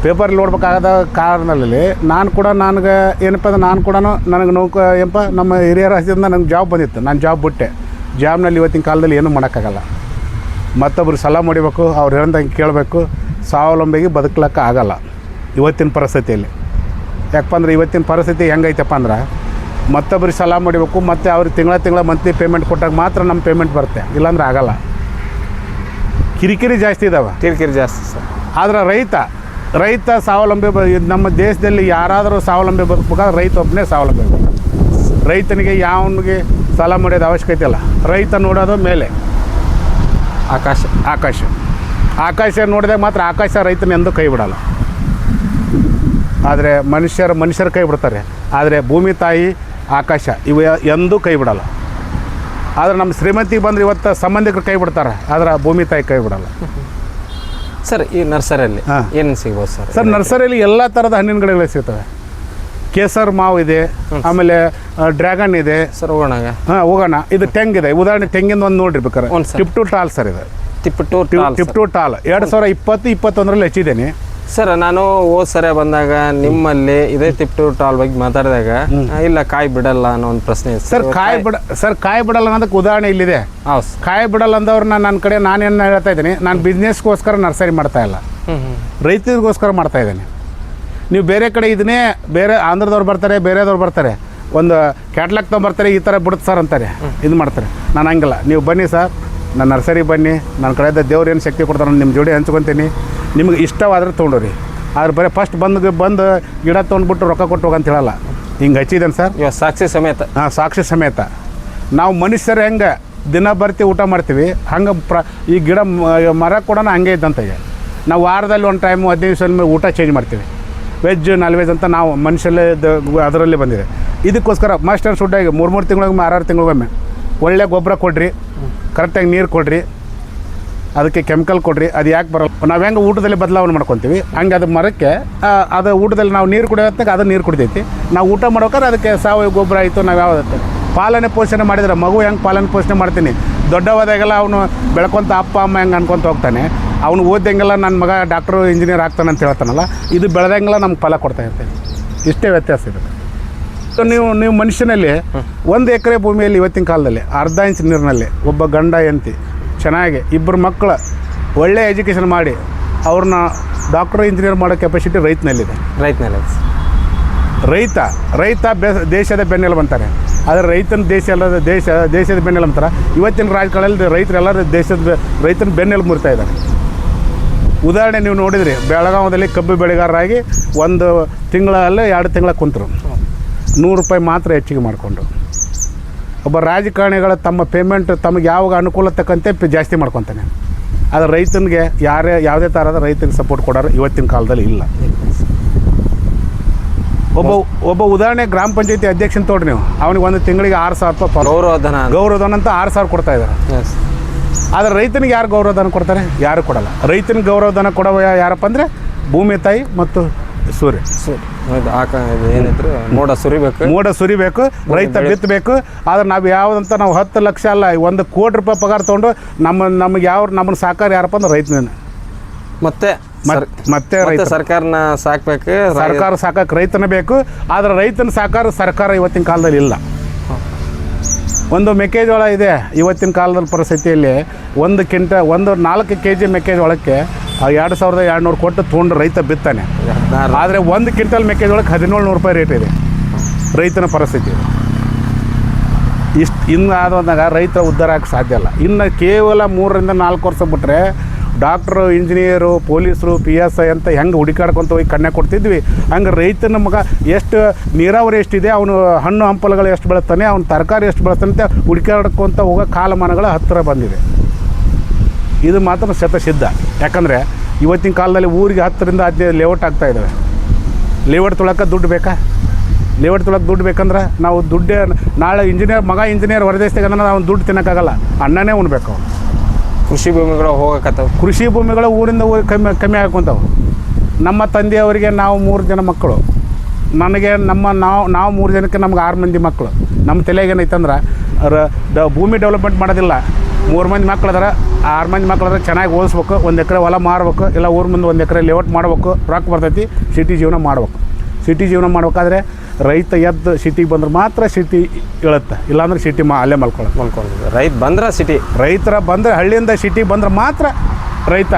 ಪೇಪರಲ್ಲಿ ನೋಡ್ಬೇಕಾಗದ ಕಾರಣದಲ್ಲಿ ನಾನು ಕೂಡ ನನಗೆ ಏನಪ್ಪ ಅಂದ್ರೆ ನಾನು ಕೂಡ ನನಗೆ ನೌಕ ಏನಪ್ಪ ನಮ್ಮ ಹಿರಿಯರ ಹಸಿದಿಂದ ನನಗೆ ಜಾಬ್ ಬಂದಿತ್ತು. ನಾನು ಜಾಬ್ ಬಿಟ್ಟೆ. ಜಾಬ್ನಲ್ಲಿ ಇವತ್ತಿನ ಕಾಲದಲ್ಲಿ ಏನೂ ಮಾಡೋಕ್ಕಾಗಲ್ಲ. ಮತ್ತೊಬ್ರು ಸಲ ಮಾಡಬೇಕು, ಅವ್ರು ಹೇಳ್ದಂಗೆ ಕೇಳಬೇಕು, ಸ್ವಾವಲಂಬಿಗೆ ಬದುಕಲಕ್ಕ ಆಗಲ್ಲ. ಇವತ್ತಿನ ಪರಿಸ್ಥಿತಿಯಲ್ಲಿ. ಯಾಕಪ್ಪ ಅಂದ್ರೆ ಇವತ್ತಿನ ಪರಿಸ್ಥಿತಿ ಹೆಂಗೈತಪ್ಪ ಅಂದ್ರೆ ಮತ್ತೊಬ್ರಿಗೆ ಸಲ ಮಾಡಬೇಕು ಮತ್ತು ಅವ್ರಿಗೆ ತಿಂಗಳ ತಿಂಗಳ ಮಂತ್ಲಿ ಪೇಮೆಂಟ್ ಕೊಟ್ಟಾಗ ಮಾತ್ರ ನಮ್ಮ ಪೇಮೆಂಟ್ ಬರುತ್ತೆ. ಇಲ್ಲಾಂದ್ರೆ ಆಗಲ್ಲ. ಕಿರಿಕಿರಿ ಜಾಸ್ತಿ ಇದಾವೆ. ಕಿರಿಕಿರಿ ಜಾಸ್ತಿ ಸರ್. ಆದರೆ ರೈತ ರೈತ ಸ್ವಾವಲಂಬಿ ಬ ನಮ್ಮ ದೇಶದಲ್ಲಿ ಯಾರಾದರೂ ಸ್ವಾವಲಂಬಿ ಬದುಕಬೇಕಾದ್ರೆ ರೈತ ಒಬ್ಬನೇ ಸ್ವಾವಲಂಬಿ ಬೇಕು ರೈತನಿಗೆ ಯಾವನಿಗೆ ಸಾಲ ಮಾಡೋದು ಅವಶ್ಯಕತೆ ಇಲ್ಲ. ರೈತ ನೋಡೋದು ಮೇಲೆ. ಆಕಾಶ. ಆಕಾಶ. ಆಕಾಶ ನೋಡಿದಾಗ ಮಾತ್ರ ಆಕಾಶ ರೈತನ ಎಂದೂ ಕೈ ಬಿಡಲ್ಲ. ಆದರೆ ಮನುಷ್ಯರು ಮನುಷ್ಯರ ಕೈ ಬಿಡ್ತಾರೆ. ಆದರೆ ಭೂಮಿ ತಾಯಿ ಆಕಾಶ ಇವು ಎಂದೂ ಕೈ ಬಿಡಲ್ಲ ಆದರೆ ನಮ್ಮ ಶ್ರೀಮತಿ ಬಂದರೆ ಇವತ್ತು ಸಂಬಂಧಿಕರು ಕೈ ಬಿಡ್ತಾರೆ ಆದ್ರೆ ಭೂಮಿ ತಾಯಿ ಕೈ ಬಿಡಲ್ಲ <laughs> ಸರ್ ಈ ನರ್ಸರಿಯಲ್ಲಿ ಹಾ. ಏನು ಸಿಗ್ಬೋದು ಸರ್? ಸರ್ ನರ್ಸರಿಯಲ್ಲಿ ಎಲ್ಲ ಥರದ ಹಣ್ಣಿನ ಗಿಡಗಳು ಸಿಗ್ತವೆ. ಕೇಸರ್ ಮಾವು ಇದೆ ಆಮೇಲೆ ಡ್ರ್ಯಾಗನ್ ಇದೆ. ಸರ್ ಹೋಗೋಣ ಹಾಂ ಹೋಗೋಣ ಇದು ತೆಂಗಿದೆ. ಇದೆ ಉದಾಹರಣೆ ತೆಂಗಿನ ಒಂದು ನೋಡ್ರಿ ಬೇಕಾರೆ. ಟಿಪ್ ಟು ಟಾಲ್ ಸರ್ ಇದು. To tip to tall. ಎರಡು ಸಾವಿರ ಇಪ್ಪತ್ತು ಇಪ್ಪತ್ತೊಂದರಲ್ಲಿ ಹಚ್ಚಿದ್ದೇನೆ. ಸರ್ ನಾನು ಹೋದ್ ಸರಿ ಬಂದಾಗ ನಿಮ್ಮಲ್ಲಿ ಇದೇ ತಿಪ್ಟು ಟಾಲ್ ಬಗ್ಗೆ ಮಾತಾಡಿದಾಗ ಇಲ್ಲ ಕಾಯಿ ಬಿಡಲ್ಲ ಅನ್ನೋ ಒಂದು ಪ್ರಶ್ನೆ ಇತ್ತು. ಸರ್ ಕಾಯಿ ಬಿಡ ಸರ್ ಕಾಯಿ ಬಿಡಲ್ಲ ಅನ್ನೋದಕ್ಕೆ ಉದಾಹರಣೆ ಇಲ್ಲಿದೆ. ಹೌದು ಸರ್. ಕಾಯಿ ಬಿಡಲ್ಲ ಅಂದವ್ರನ್ನ ನನ್ನ ಕಡೆ ನಾನೇನು ಹೇಳ್ತಾ ಇದ್ದೀನಿ ನಾನು ಬಿಸ್ನೆಸ್ಗೋಸ್ಕರ ನರ್ಸರಿ ಮಾಡ್ತಾ ಇಲ್ಲ. ರೈತರಿಗೋಸ್ಕರ ಮಾಡ್ತಾ ಇದ್ದೀನಿ. ನೀವು ಬೇರೆ ಕಡೆ ಇದನ್ನೇ ಬೇರೆ ಆಂಧ್ರದವ್ರು ಬರ್ತಾರೆ ಬೇರೆದವ್ರು ಬರ್ತಾರೆ. ಒಂದು ಕ್ಯಾಟ್ಲಾಗ್ ತೊಗೊಂಬರ್ತಾರೆ ಈ ಥರ ಬಿಡುತ್ತೆ ಸರ್ ಅಂತಾರೆ. ಇದು ಮಾಡ್ತಾರೆ. ನಾನು ಹಂಗಿಲ್ಲ. ನೀವು ಬನ್ನಿ ಸರ್. ನನ್ನ ನರ್ಸರಿ ಬನ್ನಿ ನನ್ನ ಕಡೆಯಿಂದ ದೇವ್ರು ಏನು ಶಕ್ತಿ ಕೊಡ್ತಾರೆ ನಿಮ್ಮ ಜೋಡಿ ಹಂಚ್ಕೊತೀನಿ. ನಿಮ್ಗೆ ಇಷ್ಟವಾದ್ರೆ ತೊಗೊಂಡ್ರಿ. ಆದ್ರೆ ಬರೀ ಫಸ್ಟ್ ಬಂದು ಬಂದು ಗಿಡ ತೊಗೊಂಡ್ಬಿಟ್ಟು ರೊಕ್ಕ ಕೊಟ್ಟು ಹೋಗಂತ ಹೇಳಲ್ಲ. ಹಿಂಗೆ ಹಚ್ಚಿದ್ದೇನೆ ಸರ್. ಇವಾಗ ಸಾಕ್ಷಿ ಸಮೇತ. ಹಾಂ ಸಾಕ್ಷಿ ಸಮೇತ. ನಾವು ಮನುಷ್ಯರು ಹೆಂಗೆ ದಿನ ಬರ್ತಿ ಊಟ ಮಾಡ್ತೀವಿ ಹಂಗೆ ಪ್ರ ಈ ಗಿಡ ಮರ ಕೂಡ ಹಂಗೆ ಇದ್ದಂತ ಈಗ. ನಾವು ವಾರದಲ್ಲಿ ಒಂದು ಟೈಮು ಹದಿನೈದು ದಿವಸ ಊಟ ಚೇಂಜ್ ಮಾಡ್ತೀವಿ. ವೆಜ್ ನಾನ್ ವೆಜ್ ಅಂತ ನಾವು ಮನುಷ್ಯಲ್ಲೇ ಅದರಲ್ಲಿ ಬಂದಿದೆ. ಇದಕ್ಕೋಸ್ಕರ ಮಸ್ಟ್ ಆ್ಯಂಡ್ ಶುಡ್ಡಾಗಿ ಮೂರು ಮೂರು ತಿಂಗಳಿಗೊಮ್ಮೆ ಆರಾರು ತಿಂಗಳಿಗೊಮ್ಮೆ ಒಳ್ಳೆ ಗೊಬ್ಬರ ಕೊಡ್ರಿ. ಕರೆಕ್ಟಾಗಿ ನೀರು ಕೊಡ್ರಿ, ಅದಕ್ಕೆ ಕೆಮಿಕಲ್ ಕೊಡ್ರಿ, ಅದು ಯಾಕೆ ಬರಲ್ಲ. ನಾವು ಹೆಂಗೆ ಊಟದಲ್ಲಿ ಬದಲಾವಣೆ ಮಾಡ್ಕೊತೀವಿ? ಹಂಗೆ ಅದು ಮರಕ್ಕೆ ಅದು ಊಟದಲ್ಲಿ ನಾವು ನೀರು ಕುಡಿಯೋತ್ತಾಗ ಅದು ನೀರು ಕುಡಿತೈತಿ. ನಾವು ಊಟ ಮಾಡ್ಬೇಕಾದ್ರೆ ಅದಕ್ಕೆ ಸಾವಯವ ಗೊಬ್ಬರ ಆಯಿತು, ನಾವು ಯಾವುದತ್ತೆ ಪಾಲನೆ ಪೋಷಣೆ ಮಾಡಿದ್ರೆ, ಮಗು ಹೆಂಗೆ ಪಾಲನೆ ಪೋಷಣೆ ಮಾಡ್ತೀನಿ? ದೊಡ್ಡವಾದಾಗೆಲ್ಲ ಅವನು ಬೆಳ್ಕೊಂತ ಅಪ್ಪ, ಅಮ್ಮ ಹೆಂಗೆ ಅನ್ಕೊಂತ ಹೋಗ್ತಾನೆ. ಅವನು ಓದ್ದಂಗೆಲ್ಲ ನನ್ನ ಮಗ ಡಾಕ್ಟ್ರು, ಇಂಜಿನಿಯರ್ ಆಗ್ತಾನೆ ಅಂತ ಹೇಳ್ತಾನಲ್ಲ, ಇದು ಬೆಳೆದಂಗೆಲ್ಲ ನಮ್ಗೆ ಫಲ ಕೊಡ್ತಾ ಇರ್ತೈತಿ. ಇಷ್ಟೇ ವ್ಯತ್ಯಾಸ ಇದೆ ಸೊ ನೀವು ನೀವು ಮನುಷ್ಯನಲ್ಲಿ ಒಂದು ಎಕರೆ ಭೂಮಿಯಲ್ಲಿ ಇವತ್ತಿನ ಕಾಲದಲ್ಲಿ ಅರ್ಧ ಇಂಚ್ ನೀರಿನಲ್ಲಿ ಒಬ್ಬ ಗಂಡ ಎಂತಿ ಚೆನ್ನಾಗಿ ಇಬ್ಬರು ಮಕ್ಕಳು ಒಳ್ಳೆ ಎಜುಕೇಷನ್ ಮಾಡಿ ಅವ್ರನ್ನ ಡಾಕ್ಟರ್ ಇಂಜಿನಿಯರ್ ಮಾಡೋ ಕೆಪಾಸಿಟಿ ರೈತನಲ್ಲಿದೆ. ರೈತನಲ್ಲಿ. ರೈತ ರೈತ ಬೆ ದೇಶದ ಬೆನ್ನೆಲುಬು ಅಂತಾರೆ. ಆದರೆ ರೈತನ ದೇಶ ಎಲ್ಲ ದೇಶ ದೇಶದ ಬೆನ್ನೆಲುಬು ಅಂತಾರೆ. ಇವತ್ತಿನ ರಾಜಕಾರಣದಲ್ಲಿ ಎಲ್ಲ ದೇಶದ ಬೆ- ರೈತನ ಬೆನ್ನೆಲುಬು ಮುರಿತಾ ಇದ್ದಾರೆ. ಉದಾಹರಣೆ ನೀವು ನೋಡಿದ್ರಿ ಬೆಳಗಾವದಲ್ಲಿ ಕಬ್ಬು ಬೆಳೆಗಾರರಾಗಿ ಒಂದು ತಿಂಗಳಲ್ಲೇ ಎರಡು ತಿಂಗಳ ಕುಂತರು. ನೂರು ರೂಪಾಯಿ ಮಾತ್ರ ಹೆಚ್ಚಿಗೆ ಮಾಡಿಕೊಂಡ್ರು ಒಬ್ಬ ರಾಜಕಾರಣಿಗಳ ತಮ್ಮ ಪೇಮೆಂಟ್ ತಮಗೆ ಯಾವಾಗ ಅನುಕೂಲ ತಕ್ಕಂತೆ ಜಾಸ್ತಿ ಮಾಡ್ಕೊತಾನೆ ಆದರೆ ರೈತನಿಗೆ ಯಾರೇ ಯಾವುದೇ ಥರದ ರೈತನಿಗೆ ಸಪೋರ್ಟ್ ಕೊಡೋರು ಇವತ್ತಿನ ಕಾಲದಲ್ಲಿ ಇಲ್ಲ. ಒಬ್ಬ ಒಬ್ಬ ಉದಾಹರಣೆ ಗ್ರಾಮ ಪಂಚಾಯತಿ ಅಧ್ಯಕ್ಷನ ತೋಡ್ರಿ ನೀವು. ಅವನಿಗೆ ಒಂದು ತಿಂಗಳಿಗೆ ಆರು ಸಾವಿರ ರೂಪಾಯಿ ಗೌರವಧನ ಗೌರವಧನ ಅಂತ ಆರು ಸಾವಿರ ಕೊಡ್ತಾ ಇದ್ದಾರೆ. ಆದರೆ ರೈತನಿಗೆ ಯಾರು ಗೌರವಧನ ಕೊಡ್ತಾರೆ? ಯಾರು ಕೊಡಲ್ಲ. ರೈತನಿಗೆ ಗೌರವಧನ ಕೊಡೋ ಯಾರಪ್ಪ ಅಂದರೆ ಭೂಮಿ ತಾಯಿ ಮತ್ತು ಸೂರ್ಯ. ಸರಿ ಹೌದು ಆಕ ಇದು ಏನಿದ್ರು ಮೋಡ ಸುರಿಬೇಕು. ಮೋಡ ಸುರಿಬೇಕು ರೈತ ಬಿತ್ತಬೇಕು ಆದ್ರೆ ನಾವು ಯಾವುದಂತ ನಾವು ಹತ್ತು ಲಕ್ಷ ಅಲ್ಲ ಒಂದು ಕೋಟಿ ರೂಪಾಯಿ ಪಗಾರ ತೊಗೊಂಡು ನಮ್ಮ ನಮ್ಗೆ ಯಾವ ನಮ್ಮನ್ನು ಸಾಕಾರ ಯಾರಪ್ಪ ಅಂದ್ರೆ ರೈತನ ಮತ್ತೆ ಸರ್- ಮತ್ತೆ ಮತ್ತೆ ರೈತ. ಸರ್ಕಾರನ ಸಾಕ್ಬೇಕು. ರೈ- ಸರ್ಕಾರ ಸಾಕಕ್ಕೆ ರೈತನ ಬೇಕು. ಆದ್ರೆ ರೈತನ ಸಾಕಾರ ಸರ್ಕಾರ ಇವತ್ತಿನ ಕಾಲದಲ್ಲಿ ಇಲ್ಲ. ಒಂದು ಮೆಕ್ಕೆಜೋಳ ಇದೆ. ಇವತ್ತಿನ ಕಾಲದ ಪರಿಸ್ಥಿತಿಯಲ್ಲಿ ಒಂದು ಕಿಂಟ ಒಂದು ನಾಲ್ಕು ಕೆ ಜಿ ಮೆಕ್ಕೆಜೋಳಕ್ಕೆ ಆ ಎರಡು ಸಾವಿರದ ಎರಡು ನೂರು ಕೊಟ್ಟು ತೊಗೊಂಡು ರೈತ ಬಿತ್ತಾನೆ. ಆದರೆ ಒಂದು ಕ್ವಿಂಟಲ್ ಮೆಕ್ಕೆಜೋಳಕ್ಕೆ ಹದಿನೇಳು ನೂರು ರೂಪಾಯಿ ರೇಟ್ ಇದೆ. ರೈತನ ಪರಿಸ್ಥಿತಿ. ಇಷ್ಟು ಇನ್ನು ಆದಾಗ ರೈತರ ಉದ್ಧಾರ ಆಗಕ್ಕೆ ಸಾಧ್ಯ ಇಲ್ಲ. ಇನ್ನು ಕೇವಲ ಮೂರರಿಂದ ನಾಲ್ಕು ವರ್ಷ ಬಿಟ್ಟರೆ ಡಾಕ್ಟ್ರು ಇಂಜಿನಿಯರು ಪೊಲೀಸರು ಪಿ ಎಸ್ ಐ ಅಂತ ಹೆಂಗೆ ಹುಡುಕಾಡ್ಕೊತ ಹೋಗಿ ಕಣ್ಣೆ ಕೊಡ್ತಿದ್ವಿ. ಹಂಗೆ ರೈತನ ಮಗ ಎಷ್ಟು ನೀರಾವರಿ ಎಷ್ಟಿದೆ ಅವನು ಹಣ್ಣು ಹಂಪಲುಗಳು ಎಷ್ಟು ಬೆಳೆಸ್ತಾನೆ ಅವ್ನು ತರಕಾರಿ ಎಷ್ಟು ಬೆಳೆಸ್ತಾನೆ ಅಂತ ಹುಡುಕಾಡ್ಕೊತ ಹೋಗೋ ಕಾಲಮಾನಗಳ ಹತ್ತಿರ ಬಂದಿದೆ. ಇದು ಮಾತ್ರ ಶತಸಿದ್ಧ. ಯಾಕಂದರೆ ಇವತ್ತಿನ ಕಾಲದಲ್ಲಿ ಊರಿಗೆ ಹತ್ತರಿಂದ ಹದಿನೈದು ಲೇಔಟ್ ಆಗ್ತಾ ಇದ್ದಾವೆ ಲೇಔಟ್ ತೊಳಕ್ಕೆ ದುಡ್ಡು ಬೇಕಾ? ಲೇಔಟ್ ತೊಳಕ್ಕೆ ದುಡ್ಡು ಬೇಕಂದ್ರೆ ನಾವು ದುಡ್ಡೇ ನಾಳೆ ಇಂಜಿನಿಯರ್ ಮಗ ಇಂಜಿನಿಯರ್ ಹೊರದೇಶದಾಗ ನಾವು ದುಡ್ಡು ತಿನ್ನೋಕ್ಕಾಗಲ್ಲ. ಅಣ್ಣನೇ ಉಣ್ಬೇಕು ಅವ್ನು ಕೃಷಿ ಭೂಮಿಗಳು ಹೋಗಕತ್ತವು. ಕೃಷಿ ಭೂಮಿಗಳು ಊರಿಂದ ಊರಿಗೆ ಕಮ್ಮಿ ಕಮ್ಮಿ ಆಕೊಂತಾವೆ ನಮ್ಮ ತಂದೆಯವರಿಗೆ ನಾವು ಮೂರು ಜನ ಮಕ್ಕಳು. ನನಗೆ ನಮ್ಮ ನಾವು ನಾವು ಮೂರು ಜನಕ್ಕೆ ನಮ್ಗೆ ಆರು ಮಂದಿ ಮಕ್ಕಳು. ನಮ್ಮ ತಲೆಗೆ ಏನೈತಂದ್ರೆ ರ ಭೂಮಿ ಡೆವಲಪ್ಮೆಂಟ್ ಮಾಡೋದಿಲ್ಲ. ಮೂರು ಮಂದಿ ಮಕ್ಳು ಅದಾರ. ಆರು ಮಂದಿ ಮಕ್ಳು ಅದ್ರ ಚೆನ್ನಾಗಿ ಓದಿಸ್ಬೇಕು ಒಂದು ಎಕರೆ ಹೊಲ ಮಾರ್ಬೇಕು ಇಲ್ಲ ಊರ ಮುಂದೆ ಒಂದು ಎಕರೆ ಲೇಔಟ್ ಮಾಡ್ಬೇಕು ರೊಕ್ಕ ಬರ್ತೈತಿ ಸಿಟಿ ಜೀವನ ಮಾಡ್ಬೇಕು. ಸಿಟಿ ಜೀವನ ಮಾಡ್ಬೇಕಾದ್ರೆ ರೈತ ಎದ್ದು ಸಿಟಿಗೆ ಬಂದ್ರೆ ಮಾತ್ರ ಸಿಟಿ ಇಳುತ್ತೆ ಇಲ್ಲಾಂದ್ರೆ ಸಿಟಿ ಮಾ ಅಲ್ಲೇ ಮಲ್ಕೊಳ್ಳೋದು ಮಲ್ಕೊಳ್ಳೋದು ರೈತ ಬಂದ್ರೆ ಸಿಟಿ ರೈತರ ಬಂದರೆ ಹಳ್ಳಿಯಿಂದ ಸಿಟಿ ಬಂದ್ರೆ ಮಾತ್ರ ರೈತ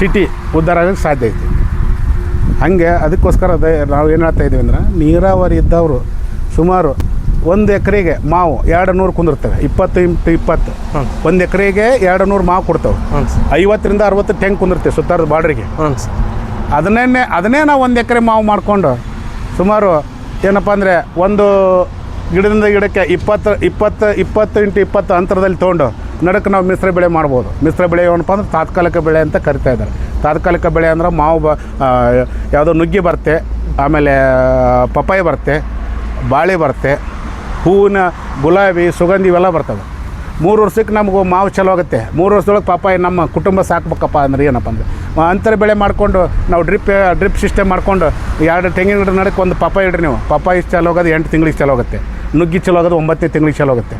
ಸಿಟಿ ಉದ್ಧಾರ ಆಗೋಕ್ಕೆ ಸಾಧ್ಯ ಐತಿ. ಹಾಗೆ ಅದಕ್ಕೋಸ್ಕರ ಅದೇ ನಾವು ಏನು ಹೇಳ್ತಾ ಇದ್ದೀವಿ ಅಂದ್ರೆ ನೀರಾವರಿ ಇದ್ದವರು ಸುಮಾರು ಒಂದು ಎಕರೆಗೆ ಮಾವು ಎರಡು ನೂರು ಕುಂದಿರ್ತವೆ. ಇಪ್ಪತ್ತು ಇಂಟು ಇಪ್ಪತ್ತು. ಒಂದು ಎಕರೆಗೆ ಎರಡು ನೂರು ಮಾವು ಕೊಡ್ತವೆ. ಐವತ್ತರಿಂದ ಅರವತ್ತು ತೆಂಗ್ ಕುಂದಿರ್ತೇವೆ ಸುತ್ತಾರದ ಬಾಡ್ರಿಗೆ. ಅದನ್ನೇ ಅದನ್ನೇ ನಾವು ಒಂದು ಎಕರೆ ಮಾವು ಮಾಡಿಕೊಂಡು ಸುಮಾರು ಏನಪ್ಪ ಅಂದರೆ ಒಂದು ಗಿಡದಿಂದ ಗಿಡಕ್ಕೆ ಇಪ್ಪತ್ತು ಇಪ್ಪತ್ತು ಇಪ್ಪತ್ತು ಇಂಟು ಇಪ್ಪತ್ತು ಅಂತರದಲ್ಲಿ ತೊಗೊಂಡು ನಡಕ್ಕೆ ನಾವು ಮಿಶ್ರ ಬೆಳೆ ಮಾಡ್ಬೋದು. ಮಿಶ್ರ ಬೆಳೆ ಏನಪ್ಪ ಅಂದ್ರೆ ತಾತ್ಕಾಲಿಕ ಬೆಳೆ ಅಂತ ಕರಿತಾ ಇದ್ದಾರೆ. ತಾತ್ಕಾಲಿಕ ಬೆಳೆ ಅಂದ್ರೆ ಮಾವು ಬ ಯಾವುದೋ ನುಗ್ಗಿ ಬರುತ್ತೆ ಆಮೇಲೆ ಪಪಾಯಿ ಬರುತ್ತೆ ಬಾಳೆ ಬರುತ್ತೆ ಹೂವಿನ ಗುಲಾಬಿ, ಸುಗಂಧಿ ಇವೆಲ್ಲ ಬರ್ತವೆ. ಮೂರು ವರ್ಷಕ್ಕೆ ನಮಗೂ ಮಾವು ಚಲೋ ಆಗುತ್ತೆ. ಮೂರು ವರ್ಷದೊಳಗೆ ಪಾಪ ನಮ್ಮ ಕುಟುಂಬ ಸಾಕ್ಬೇಕಪ್ಪ ಅಂದ್ರೆ ಏನಪ್ಪ ಅಂದರೆ ಅಂತರ ಬೆಳೆ ಮಾಡಿಕೊಂಡು ನಾವು ಡ್ರಿಪ್ ಡ್ರಿಪ್ ಸಿಸ್ಟಮ್ ಮಾಡ್ಕೊಂಡು ಎರಡು ತೆಂಗಿನ ಗಿಡ ನಡಕ್ಕೆ ಒಂದು ಪಾಪ ಇಡ್ರಿ ನೀವು. ಪಪ್ಪಾಯಿ ಚಲೋ ಆಗೋದು ಎಂಟು ತಿಂಗಳಿಗೆ ಚಲೋ ಆಗುತ್ತೆ. ನುಗ್ಗಿ ಚಲೋ ಆಗೋದು ಒಂಬತ್ತನೇ ತಿಂಗಳಿಗೆ ಚಲೋ ಆಗುತ್ತೆ.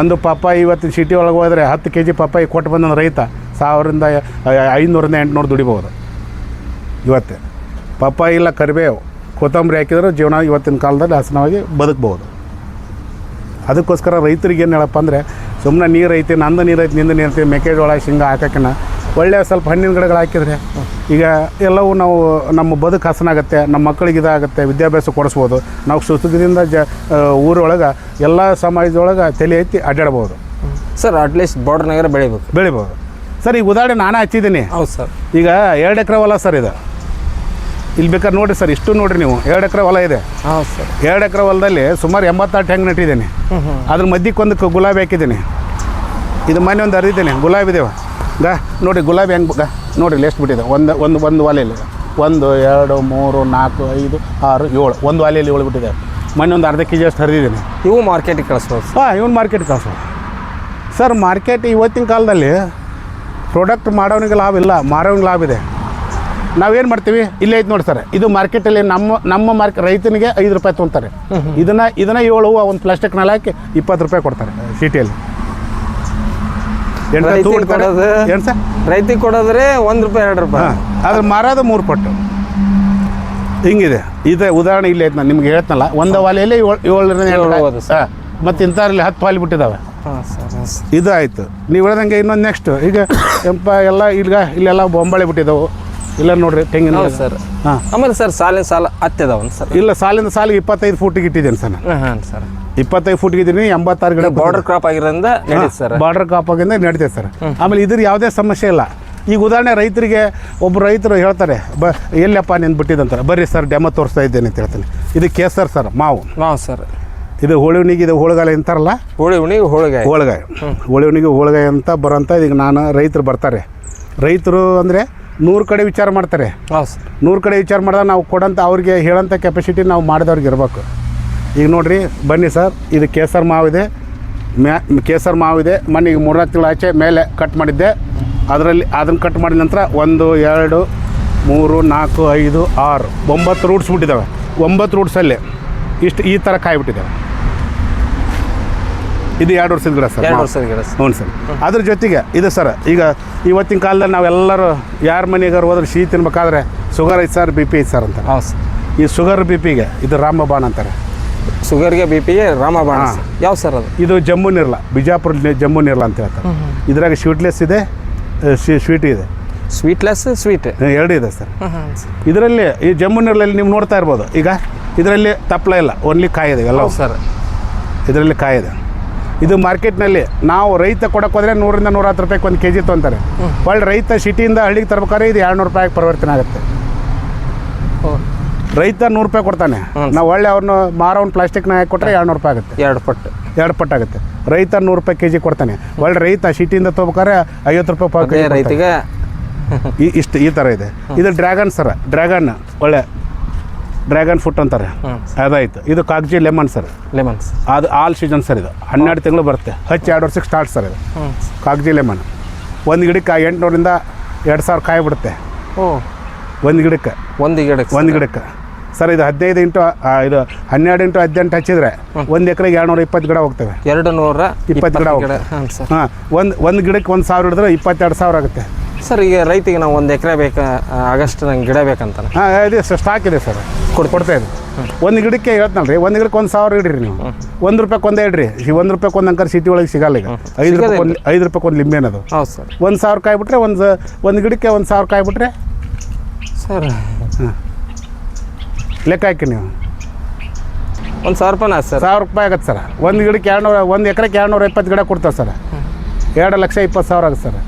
ಒಂದು ಪಪ್ಪಾಯಿ ಇವತ್ತು ಸಿಟಿ ಒಳಗೆ ಹೋದರೆ ಹತ್ತು ಕೆ ಜಿ ಪಪ್ಪಾಯಿ ಕೊಟ್ಟು ಬಂದ ರೈತ ಸಾವಿರದಿಂದ ಐನೂರಿಂದ ಎಂಟುನೂರು ದುಡಿಬೋದು. ಇವತ್ತೇ. ಪಪ್ಪಾಯ ಇಲ್ಲ, ಕರಿಬೇವು. ಕೊತ್ತಂಬರಿ ಹಾಕಿದ್ರೆ ಜೀವನ ಇವತ್ತಿನ ಕಾಲದಲ್ಲಿ ಹಸನವಾಗಿ ಬದುಕ್ಬೋದು. ಅದಕ್ಕೋಸ್ಕರ ರೈತರಿಗೆ ಏನು ಹೇಳಪ್ಪ ಅಂದರೆ ಸುಮ್ಮನೆ ನೀರು ಐತಿ ನಂದು ನೀರು ಐತಿ ನಿಂದು ನೀರು ಐತಿ ಮೆಕ್ಕೆಜೋಳ ಶೇಂಗಾ ಹಾಕೋಕ್ಕಿನ್ನ ಒಳ್ಳೆಯ ಸ್ವಲ್ಪ ಹಣ್ಣಿನ ಗಿಡಗಳು ಹಾಕಿದರೆ ಈಗ ಎಲ್ಲವೂ ನಾವು ನಮ್ಮ ಬದುಕು ಹಸನಾಗುತ್ತೆ ನಮ್ಮ ಮಕ್ಕಳಿಗೆ ಇದಾಗುತ್ತೆ ವಿದ್ಯಾಭ್ಯಾಸ ಕೊಡಿಸ್ಬೋದು. ನಾವು ಸುಸುಖದಿಂದ ಜ ಊರೊಳಗೆ ಎಲ್ಲ ಸಮಾಜದೊಳಗೆ ತಲೆ ಐತಿ ಅಡ್ಡಾಡ್ಬೋದು. ಸರ್ ಅಟ್ಲೀಸ್ಟ್ ಬಾರ್ಡರ್ನಾಗ ಬೆಳಿಬೇಕು. ಬೆಳಿಬೋದು. ಸರ್ ಈಗ ಉದಾಹರಣೆ ನಾನೇ ಹಚ್ಚಿದ್ದೀನಿ. ಹೌದು ಸರ್. ಈಗ ಎರಡು ಎಕರೆ ಹೊಲ ಸರ್ ಇದು. ಇಲ್ಲಿ ಬೇಕಾದ್ರೆ ನೋಡಿರಿ ಸರ್ ಇಷ್ಟು ನೋಡಿರಿ ನೀವು. ಎರಡು ಎಕರೆ ಹೊಲ ಇದೆ. ಹೌದು ಸರ್. ಎರಡು ಎಕರೆ ಹೊಲದಲ್ಲಿ ಸುಮಾರು ಎಂಬತ್ತಾರು ಹೆಂಗೆ ನೆಟ್ಟಿದ್ದೀನಿ. ಅದ್ರ ಮಧ್ಯಕ್ಕೆ ಒಂದು ಗುಲಾಬಿ ಹಾಕಿದ್ದೀನಿ. ಇದು ಮನೆ ಒಂದು ಹರಿದಿದ್ದೀನಿ ಗುಲಾಬಿ ಇದೇವ. ಗಾ ನೋಡಿ ಗುಲಾಬಿ ಹೆಂಗೆ ಗಾ ನೋಡಿ ಎಷ್ಟು ಬಿಟ್ಟಿದೆ. ಒಂದು ಒಂದು ಒಂದು ಒಲೆಯಲ್ಲಿ ಒಂದು ಎರಡು ಮೂರು ನಾಲ್ಕು ಐದು ಆರು ಏಳು. ಒಂದು ವಾಲೆಯಲ್ಲಿ ಏಳು ಬಿಟ್ಟಿದೆ. ಮೊನ್ನೆ ಒಂದು ಅರ್ಧ ಕೆ ಜಿ ಅಷ್ಟು ಹರಿದಿದ್ದೀನಿ. ಇವು ಮಾರ್ಕೆಟಿಗೆ ಕಳಿಸ್ಬೋದು ಹಾಂ ಇವನು ಮಾರ್ಕೆಟ್ ಕಳಿಸ್ಬೋದು. ಸರ್ ಮಾರ್ಕೆಟ್ ಇವತ್ತಿನ ಕಾಲದಲ್ಲಿ ಪ್ರಾಡಕ್ಟ್ ಮಾಡೋನಿಗೆ ಲಾಭ ಇಲ್ಲ ಮಾರೋನಿಗೆ ಲಾಭ ಇದೆ. ನಾವೇನು ಮಾಡ್ತೀವಿ? ಇಲ್ಲೇ ಐತೆ ನೋಡಿ ಸರ್ ಇದು ಮಾರ್ಕೆಟಲ್ಲಿ ನಮ್ಮ ನಮ್ಮ ಮಾರ್ಕೆ ರೈತನಿಗೆ ಐದು ರೂಪಾಯಿ ತೊಗೊಂತಾರೆ ಇದನ್ನ ಇದನ್ನ ಏಳು ಒಂದು ಪ್ಲಾಸ್ಟಿಕ್ನಲ್ಲಿ ಹಾಕಿ ಇಪ್ಪತ್ತು ರೂಪಾಯಿ ಕೊಡ್ತಾರೆ ಸಿಟಿಯಲ್ಲಿ. ಏನು ಸರ್ ರೈತಿಗೆ ಕೊಡೋದ್ರೆ ಒಂದು ರೂಪಾಯಿ ಎರಡು ರೂಪಾಯಿ. ಅದ್ರ ಮಾರೋದು ಮೂರು ಪಟ್ಟು. ಹಿಂಗಿದೆ. ಇದೆ ಉದಾಹರಣೆ ಇಲ್ಲೇ ಐತೆ ನಾನು ನಿಮ್ಗೆ ಹೇಳ್ತನಲ್ಲ ಒಂದು ವಾಲೆಯಲ್ಲಿ ಏಳು ಏಳರಿಂದ ಏಳು. ಹಾಂ ಮತ್ತು ಇಂಥದ್ರಲ್ಲಿ ಹತ್ತು ವಾಲಿ ಬಿಟ್ಟಿದ್ದಾವೆ ಇದು ಆಯಿತು ನೀವು ಹೇಳ್ದಂಗೆ ಇನ್ನೊಂದು ನೆಕ್ಸ್ಟ್ ಈಗ ಎಂಪ ಎಲ್ಲ ಈಗ ಇಲ್ಲೆಲ್ಲ ಬೊಂಬಳೆ ಬಿಟ್ಟಿದ್ದಾವೆ ಇಲ್ಲ ನೋಡ್ರಿ ತೆಂಗಿನ ಹೌದು ಸರ್. ಹಾಂ. ಆಮೇಲೆ ಸರ್ ಸಾಲಿನ ಸಾಲ ಹತ್ತಿದಾವನ್ ಸರ್? ಇಲ್ಲ ಸಾಲಿನ ಸಾಲಿಗೆ ಇಪ್ಪತ್ತೈದು ಫೂಟಿಗೆ ಇಟ್ಟಿದ್ದೇನೆ ಸರ್ ನಾನು. ಹಾಂ ಹಾಂ ಸರ್. ಇಪ್ಪತ್ತೈದು ಫೂಟ್ಗೆ ಇದ್ದೀನಿ ಎಂಬತ್ತಾರು ಗಿಡ ಬಾರ್ಡರ್ ಕ್ರಾಪ್ ಆಗಿರೋದ್ರಿಂದ ನಡೀತು ಸರ್. ಬಾರ್ಡರ್ ಕ್ರಾಪ್ ಆಗಿಂದ ನಡೀತೈತೆ ಸರ್. ಆಮೇಲೆ ಇದ್ರ ಯಾವುದೇ ಸಮಸ್ಯೆ ಇಲ್ಲ. ಈಗ ಉದಾಹರಣೆ ರೈತರಿಗೆ ಒಬ್ಬ ರೈತರು ಹೇಳ್ತಾರೆ ಬ ಎಲ್ಲಪ್ಪ ನೀನು ಬಿಟ್ಟಿದ್ದಂತಾರೆ ಬರ್ರಿ ಸರ್ ಡೆಮ ತೋರಿಸ್ತಾ ಇದ್ದೇನೆ ಅಂತ ಹೇಳ್ತೀನಿ ಇದು ಕೇಸರ್ ಸರ್ ಮಾವು. ಮಾವು ಸರ್. ಇದು ಹೋಳಿವಣಿಗೆ ಇದು ಹೋಳಗಾಲ ಅಂತಾರಲ್ಲ? ಹೋಳಿ ಉಣಿಗೆ ಹೋಳಿಗೆ ಹೋಳಗಾಯಿ. ಹೋಳಿವನಿಗೆ ಹೋಳಗಾಯಿ ಅಂತ ಬರೋಂಥ ಈಗ ನಾನು ರೈತರು ಬರ್ತಾರೆ. ರೈತರು ಅಂದರೆ ನೂರು ಕಡೆ ವಿಚಾರ ಮಾಡ್ತಾರೆ. ನೂರು ಕಡೆ ವಿಚಾರ ಮಾಡಿದಾಗ ನಾವು ಕೊಡೋಂಥ ಅವ್ರಿಗೆ ಹೇಳೋಂಥ ಕೆಪಾಸಿಟಿ ನಾವು ಮಾಡಿದವ್ರಿಗೆ ಇರಬೇಕು. ಈಗ ನೋಡಿರಿ ಬನ್ನಿ ಸರ್ ಇದು ಕೇಸರ್ ಮಾವಿದೆ ಮ್ಯಾ ಕೇಸರ್ ಮಾವಿದೆ ಮೊನ್ನೆ ಈಗ ಮೂರ್ನಾಲ್ಕು ತಿಂಗಳು ಆಚೆ ಮೇಲೆ ಕಟ್ ಮಾಡಿದ್ದೆ. ಅದರಲ್ಲಿ ಅದನ್ನು ಕಟ್ ಮಾಡಿದ ನಂತರ ಒಂದು ಎರಡು ಮೂರು ನಾಲ್ಕು ಐದು ಆರು ಒಂಬತ್ತು ರೂಟ್ಸ್ ಬಿಟ್ಟಿದ್ದಾವೆ. ಒಂಬತ್ತು ರೂಟ್ಸಲ್ಲಿ ಇಷ್ಟು ಈ ಥರ ಕಾಯಿ ಬಿಟ್ಟಿದ್ದಾವೆ ಇದು ಎರಡು ವರ್ಷದ ಗಿಡ ಸರ್ ಎರಡು. ವರ್ಷದ ಗಿಡ ಹ್ಞೂ ಸರ್. ಅದ್ರ ಜೊತೆಗೆ ಇದು ಸರ್ ಈಗ ಇವತ್ತಿನ ಕಾಲದಲ್ಲಿ ನಾವೆಲ್ಲರೂ ಯಾರ ಮನೆಗಾರು ಹೋದ್ರೆ ಸಿಹಿ ತಿನ್ಬೇಕಾದ್ರೆ ಶುಗರ್ ಐತೆ ಸರ್ ಬಿ ಪಿ ಐತೆ ಸರ್ ಅಂತ ಹೌದು ಸರ್. ಈ ಶುಗರ್ ಬಿ ಪಿಗೆ ಇದು ರಾಮಬಾಣ ಅಂತಾರೆ. ಶುಗರ್ಗೆ ಬಿ ಪಿಗೆ ರಾಮಬಾಣ ಯಾವ ಸರ್ ಅದು? ಇದು ಜಮ್ಮು ನಿರ್ಲ ಬಿಜಾಪುರ ಜಮ್ಮು ನಿರ್ಲ ಅಂತ ಹೇಳ್ತಾರೆ. ಇದ್ರಾಗ ಸ್ವೀಟ್ಲೆಸ್ ಇದೆ ಸ್ವೀಟ್ ಇದೆ. ಸ್ವೀಟ್ಲೆಸ್ ಸ್ವೀಟ್ ಎರಡು ಇದೆ ಸರ್. ಇದರಲ್ಲಿ ಈ ಜಮ್ಮು ನಿರ್ಲಲ್ಲಿ ನೀವು ನೋಡ್ತಾ ಇರ್ಬೋದು. ಈಗ ಇದರಲ್ಲಿ ತಪ್ಪಲ ಇಲ್ಲ ಓನ್ಲಿ ಕಾಯಿದೆ ಎಲ್ಲ ಸರ್. ಇದರಲ್ಲಿ ಕಾಯಿ ಇದೆ ಇದು ಮಾರ್ಕೆಟ್ನಲ್ಲಿ ನಾವು ರೈತ ಕೊಡಕ್ಕೆ ಹೋದರೆ ನೂರಿಂದ ನೂರ ಹತ್ತು ರೂಪಾಯಿಗೆ ಒಂದು ಕೆ ಜಿ ತೊಂತಾರೆ. ಒಳ್ಳೆ ರೈತ ಸಿಟಿಯಿಂದ ಹಳ್ಳಿಗೆ ತರ್ಬೇಕಾದ್ರೆ ಇದು ಎರಡು ನೂರು ರೂಪಾಯಿಗೆ ಪರಿವರ್ತನೆ ಆಗುತ್ತೆ. ರೈತ ನೂರು ರೂಪಾಯಿ ಕೊಡ್ತಾನೆ. ನಾವು ಒಳ್ಳೆ ಅವ್ರನ್ನ ಮಾರೋನ್ ಪ್ಲಾಸ್ಟಿಕ್ನ ಹಾಕಿ ಕೊಟ್ಟರೆ ಎರಡು ನೂರು ರೂಪಾಯಿ ಆಗುತ್ತೆ. ಎರಡು ಪಟ್ಟು. ಎರಡು ಪಟ್ಟಾಗುತ್ತೆ ರೈತ ನೂರು ರೂಪಾಯಿ ಕೆ ಜಿ ಕೊಡ್ತಾನೆ. ಒಳ್ಳೆ ರೈತ ಸಿಟಿಯಿಂದ ತೊಗೋಬೇಕಾದ್ರೆ ಐವತ್ತು ರೂಪಾಯಿ. ರೈತಿಗೆ. ಈ ಇಷ್ಟು ಈ ಥರ ಇದೆ. ಇದು ಡ್ರ್ಯಾಗನ್ ಸರ್. ಡ್ರ್ಯಾಗನ್ ಒಳ್ಳೆ ಡ್ರ್ಯಾಗನ್ ಫುಟ್ ಅಂತಾರೆ. ಅದಾಯ್ತು. ಇದು ಕಾಗಜಿ ಲೆಮನ್ ಸರ್. ಲೆಮನ್ ಅದು ಆಲ್ ಸೀಸನ್ ಸರ್ ಇದು. ಹನ್ನೆರಡು ತಿಂಗಳು ಬರುತ್ತೆ. ಹಚ್ಚಿ ಎರಡು ವರ್ಷಕ್ಕೆ ಸ್ಟಾರ್ಟ್ ಸರ್ ಇದು. ಕಾಗಜಿ ಲೆಮನ್. ಒಂದು ಗಿಡಕ್ಕೆ ಎಂಟುನೂರಿಂದ ಎರಡು ಸಾವಿರ ಕಾಯಿ ಬಿಡುತ್ತೆ. ಓ. ಒಂದು ಗಿಡಕ್ಕೆ. ಒಂದು ಗಿಡಕ್ಕೆ ಒಂದು ಗಿಡಕ್ಕೆ. ಸರ್ ಇದು ಹದಿನೈದು ಇಂಟು ಇದು ಹನ್ನೆರಡು ಇಂಟು ಹದಿನೆಂಟು ಹಚ್ಚಿದ್ರೆ ಒಂದು ಎಕರೆಗೆ ಎರಡು ನೂರ ಇಪ್ಪತ್ತು ಗಿಡ ಹೋಗ್ತವೆ. ಎರಡು ನೂರ ಇಪ್ಪತ್ತು ಗಿಡ ಹೋಗ್ತವೆ ಹಾಂ ಒಂದು ಒಂದು ಗಿಡಕ್ಕೆ ಒಂದು ಸಾವಿರ ಹಿಡಿದ್ರೆ ಇಪ್ಪತ್ತೆರಡು ಸಾವಿರ ಆಗುತ್ತೆ. ಸರ್ ಈಗ ರೈತಿಗೆ ನಾವು ಒಂದು ಎಕರೆ ಬೇಕಾ ಆಗಸ್ಟ್ ನಂಗೆ ಗಿಡ ಬೇಕಂತಾನೆ. ಹಾಂ ಇದೆ ಸರ್ ಸ್ಟಾಕ್ ಇದೆ ಸರ್. ಕೊಡ್ ಕೊಡ್ತಾ ಇದೆ ಒಂದು ಗಿಡಕ್ಕೆ ಹೇಳ್ತಾನಲ್ಲ ರೀ ಒಂದು ಗಿಡಕ್ಕೆ ಒಂದು ಸಾವಿರ ಇಡ್ರಿ ನೀವು. ಒಂದು ರೂಪಾಯಿ ಒಂದೇ ಇಡ್ರಿ ಈ ಒಂದು ರೂಪಾಯಿ ಒಂದು ಅಂಕರ್ ಸಿಟಿ ಒಳಗೆ ಸಿಗಲ್ಲ ಈಗ. ಐದು ರೂಪಾಯಿ ಒಂದು ಐದು ರೂಪಾಯಿಗೆ ಒಂದು ಲಿಂಬೆ ಅದು ಹೌದು ಸರ್. ಒಂದು ಸಾವಿರ ಕಾಯಿ ಬಿಟ್ರೆ ಒಂದು ಒಂದು ಗಿಡಕ್ಕೆ ಒಂದು ಸಾವಿರ ಕಾಯಿ ಬಿಟ್ರೆ? ಸರ್. ಲೆಕ್ಕ ಹಾಕಿ ನೀವು. ಒಂದು ಸಾವಿರ ರೂಪಾಯಿನ ಸರ್? ಸಾವಿರ ರೂಪಾಯಿ ಆಗುತ್ತೆ ಸರ್. ಒಂದು ಗಿಡಕ್ಕೆ ಎರಡುನೂರ ಒಂದು ಎಕರೆಗೆ ಎರಡುನೂರ ಇಪ್ಪತ್ತು ಗಿಡ ಕೊಡ್ತಾರೆ ಸರ್. ಎರಡು ಲಕ್ಷ ಇಪ್ಪತ್ತು ಸಾವಿರ ಆಗುತ್ತೆ ಸರ್.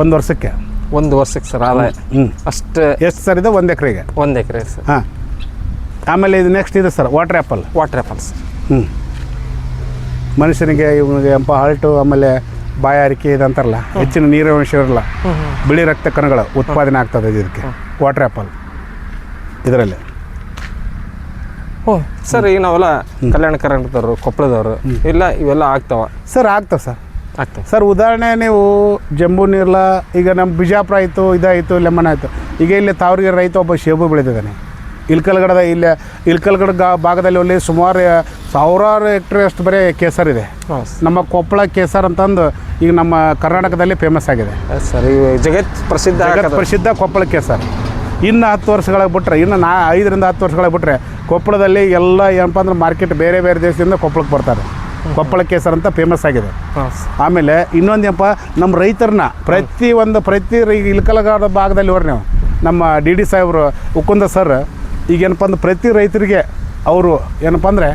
ಒಂದು ವರ್ಷಕ್ಕೆ? ಒಂದು ವರ್ಷಕ್ಕೆ ಸರ್ ಆದಾಯ. ಹ್ಞೂ ಅಷ್ಟು. ಎಷ್ಟು ಸರ್ ಇದೆ? ಒಂದು ಎಕರೆಗೆ? ಒಂದು ಎಕರೆ ಸರ್. ಹಾಂ. ಆಮೇಲೆ ಇದು ನೆಕ್ಸ್ಟ್ ಇದೆ sir water apple water apple sir. ಹ್ಞೂ ಮನುಷ್ಯನಿಗೆ ಇವನಿಗೆ ಎಂಪ ಹಾಲ್ಟು ಆಮೇಲೆ ಬಾಯಾರಿಕೆ ಅಂತಾರಲ್ಲ ಹೆಚ್ಚಿನ ನೀರಿನ ಇರಲ್ಲ ಬಿಳಿ ರಕ್ತ ಕಣಗಳು ಉತ್ಪಾದನೆ ಆಗ್ತದೆ ಇದಕ್ಕೆ ವಾಟರ್ ಆ್ಯಪಲ್ ಇದರಲ್ಲಿ. ಓಹ್ ಸರ್ ಈಗ ನಾವೆಲ್ಲ ಕಲ್ಯಾಣ ಕರ್ನಾಟಕದವರು ಕೊಪ್ಪಳದವರು ಇಲ್ಲ ಇವೆಲ್ಲ ಆಗ್ತಾವ? ಸರ್ ಆಗ್ತವೆ ಸರ್. ಆಗ್ತಾವ ಸರ್ ಉದಾಹರಣೆ ನೀವು ಜಂಬೂ ನೀರ್ಲ ಈಗ ನಮ್ಮ ಬಿಜಾಪುರ ಆಯಿತು ಇದಾಯಿತು ಲೆಮನ್ ಆಯಿತು. ಈಗ ಇಲ್ಲಿ ತಾವ್ರಿಗೆ ರೈತ ಒಬ್ಬ ಶೇಬು ಬೆಳೆದಿದ್ದಾನೆ. ಇಲ್ಕಲ್ಗಡದ ಇಲ್ಲಿ ಇಲ್ಕಲ್ಗಡ ಗಾ ಭಾಗದಲ್ಲಿ ಅಲ್ಲಿ ಸುಮಾರು ಸಾವಿರಾರು ಹೆಕ್ಟರ್ ಅಷ್ಟು ಬರೀ ಕೇಸರ್ ಇದೆ. ನಮ್ಮ ಕೊಪ್ಪಳ ಕೇಸರ್ ಅಂತಂದು ಈಗ ನಮ್ಮ ಕರ್ನಾಟಕದಲ್ಲಿ ಫೇಮಸ್ ಆಗಿದೆ. ಸರ್ ಜಗತ್ ಪ್ರಸಿದ್ಧ ಜಗತ್ ಪ್ರಸಿದ್ಧ ಕೊಪ್ಪಳ ಕೇಸರ್. ಇನ್ನು ಹತ್ತು ವರ್ಷಗಳಿಗೆ ಬಿಟ್ರೆ ಇನ್ನು ನಾ ಐದರಿಂದ ಹತ್ತು ವರ್ಷಗಳ ಬಿಟ್ಟರೆ ಕೊಪ್ಪಳದಲ್ಲಿ ಎಲ್ಲ ಏನಪ್ಪ ಅಂದ್ರೆ ಮಾರ್ಕೆಟ್ ಬೇರೆ ಬೇರೆ ದೇಶದಿಂದ ಕೊಪ್ಪಳಕ್ಕೆ ಬರ್ತಾರೆ. ಕೊಪ್ಪಳ ಕೇಸರ್ ಅಂತ ಫೇಮಸ್ ಆಗಿದೆ. ಆಮೇಲೆ ಇನ್ನೊಂದೇನಪ್ಪ ನಮ್ಮ ರೈತರನ್ನ ಪ್ರತಿ ಒಂದು ಪ್ರತಿ ಇಲ್ಕಲಗಾಡ ಭಾಗದಲ್ಲಿ ಹೊರ ನೀವು. ನಮ್ಮ ಡಿ ಡಿ ಸಾಹೇಬರು ಉಕ್ಕುಂದ ಸರ್ ಈಗೇನಪ್ಪ ಅಂದ್ರೆ ಪ್ರತಿ ರೈತರಿಗೆ ಅವರು ಏನಪ್ಪ ಅಂದರೆ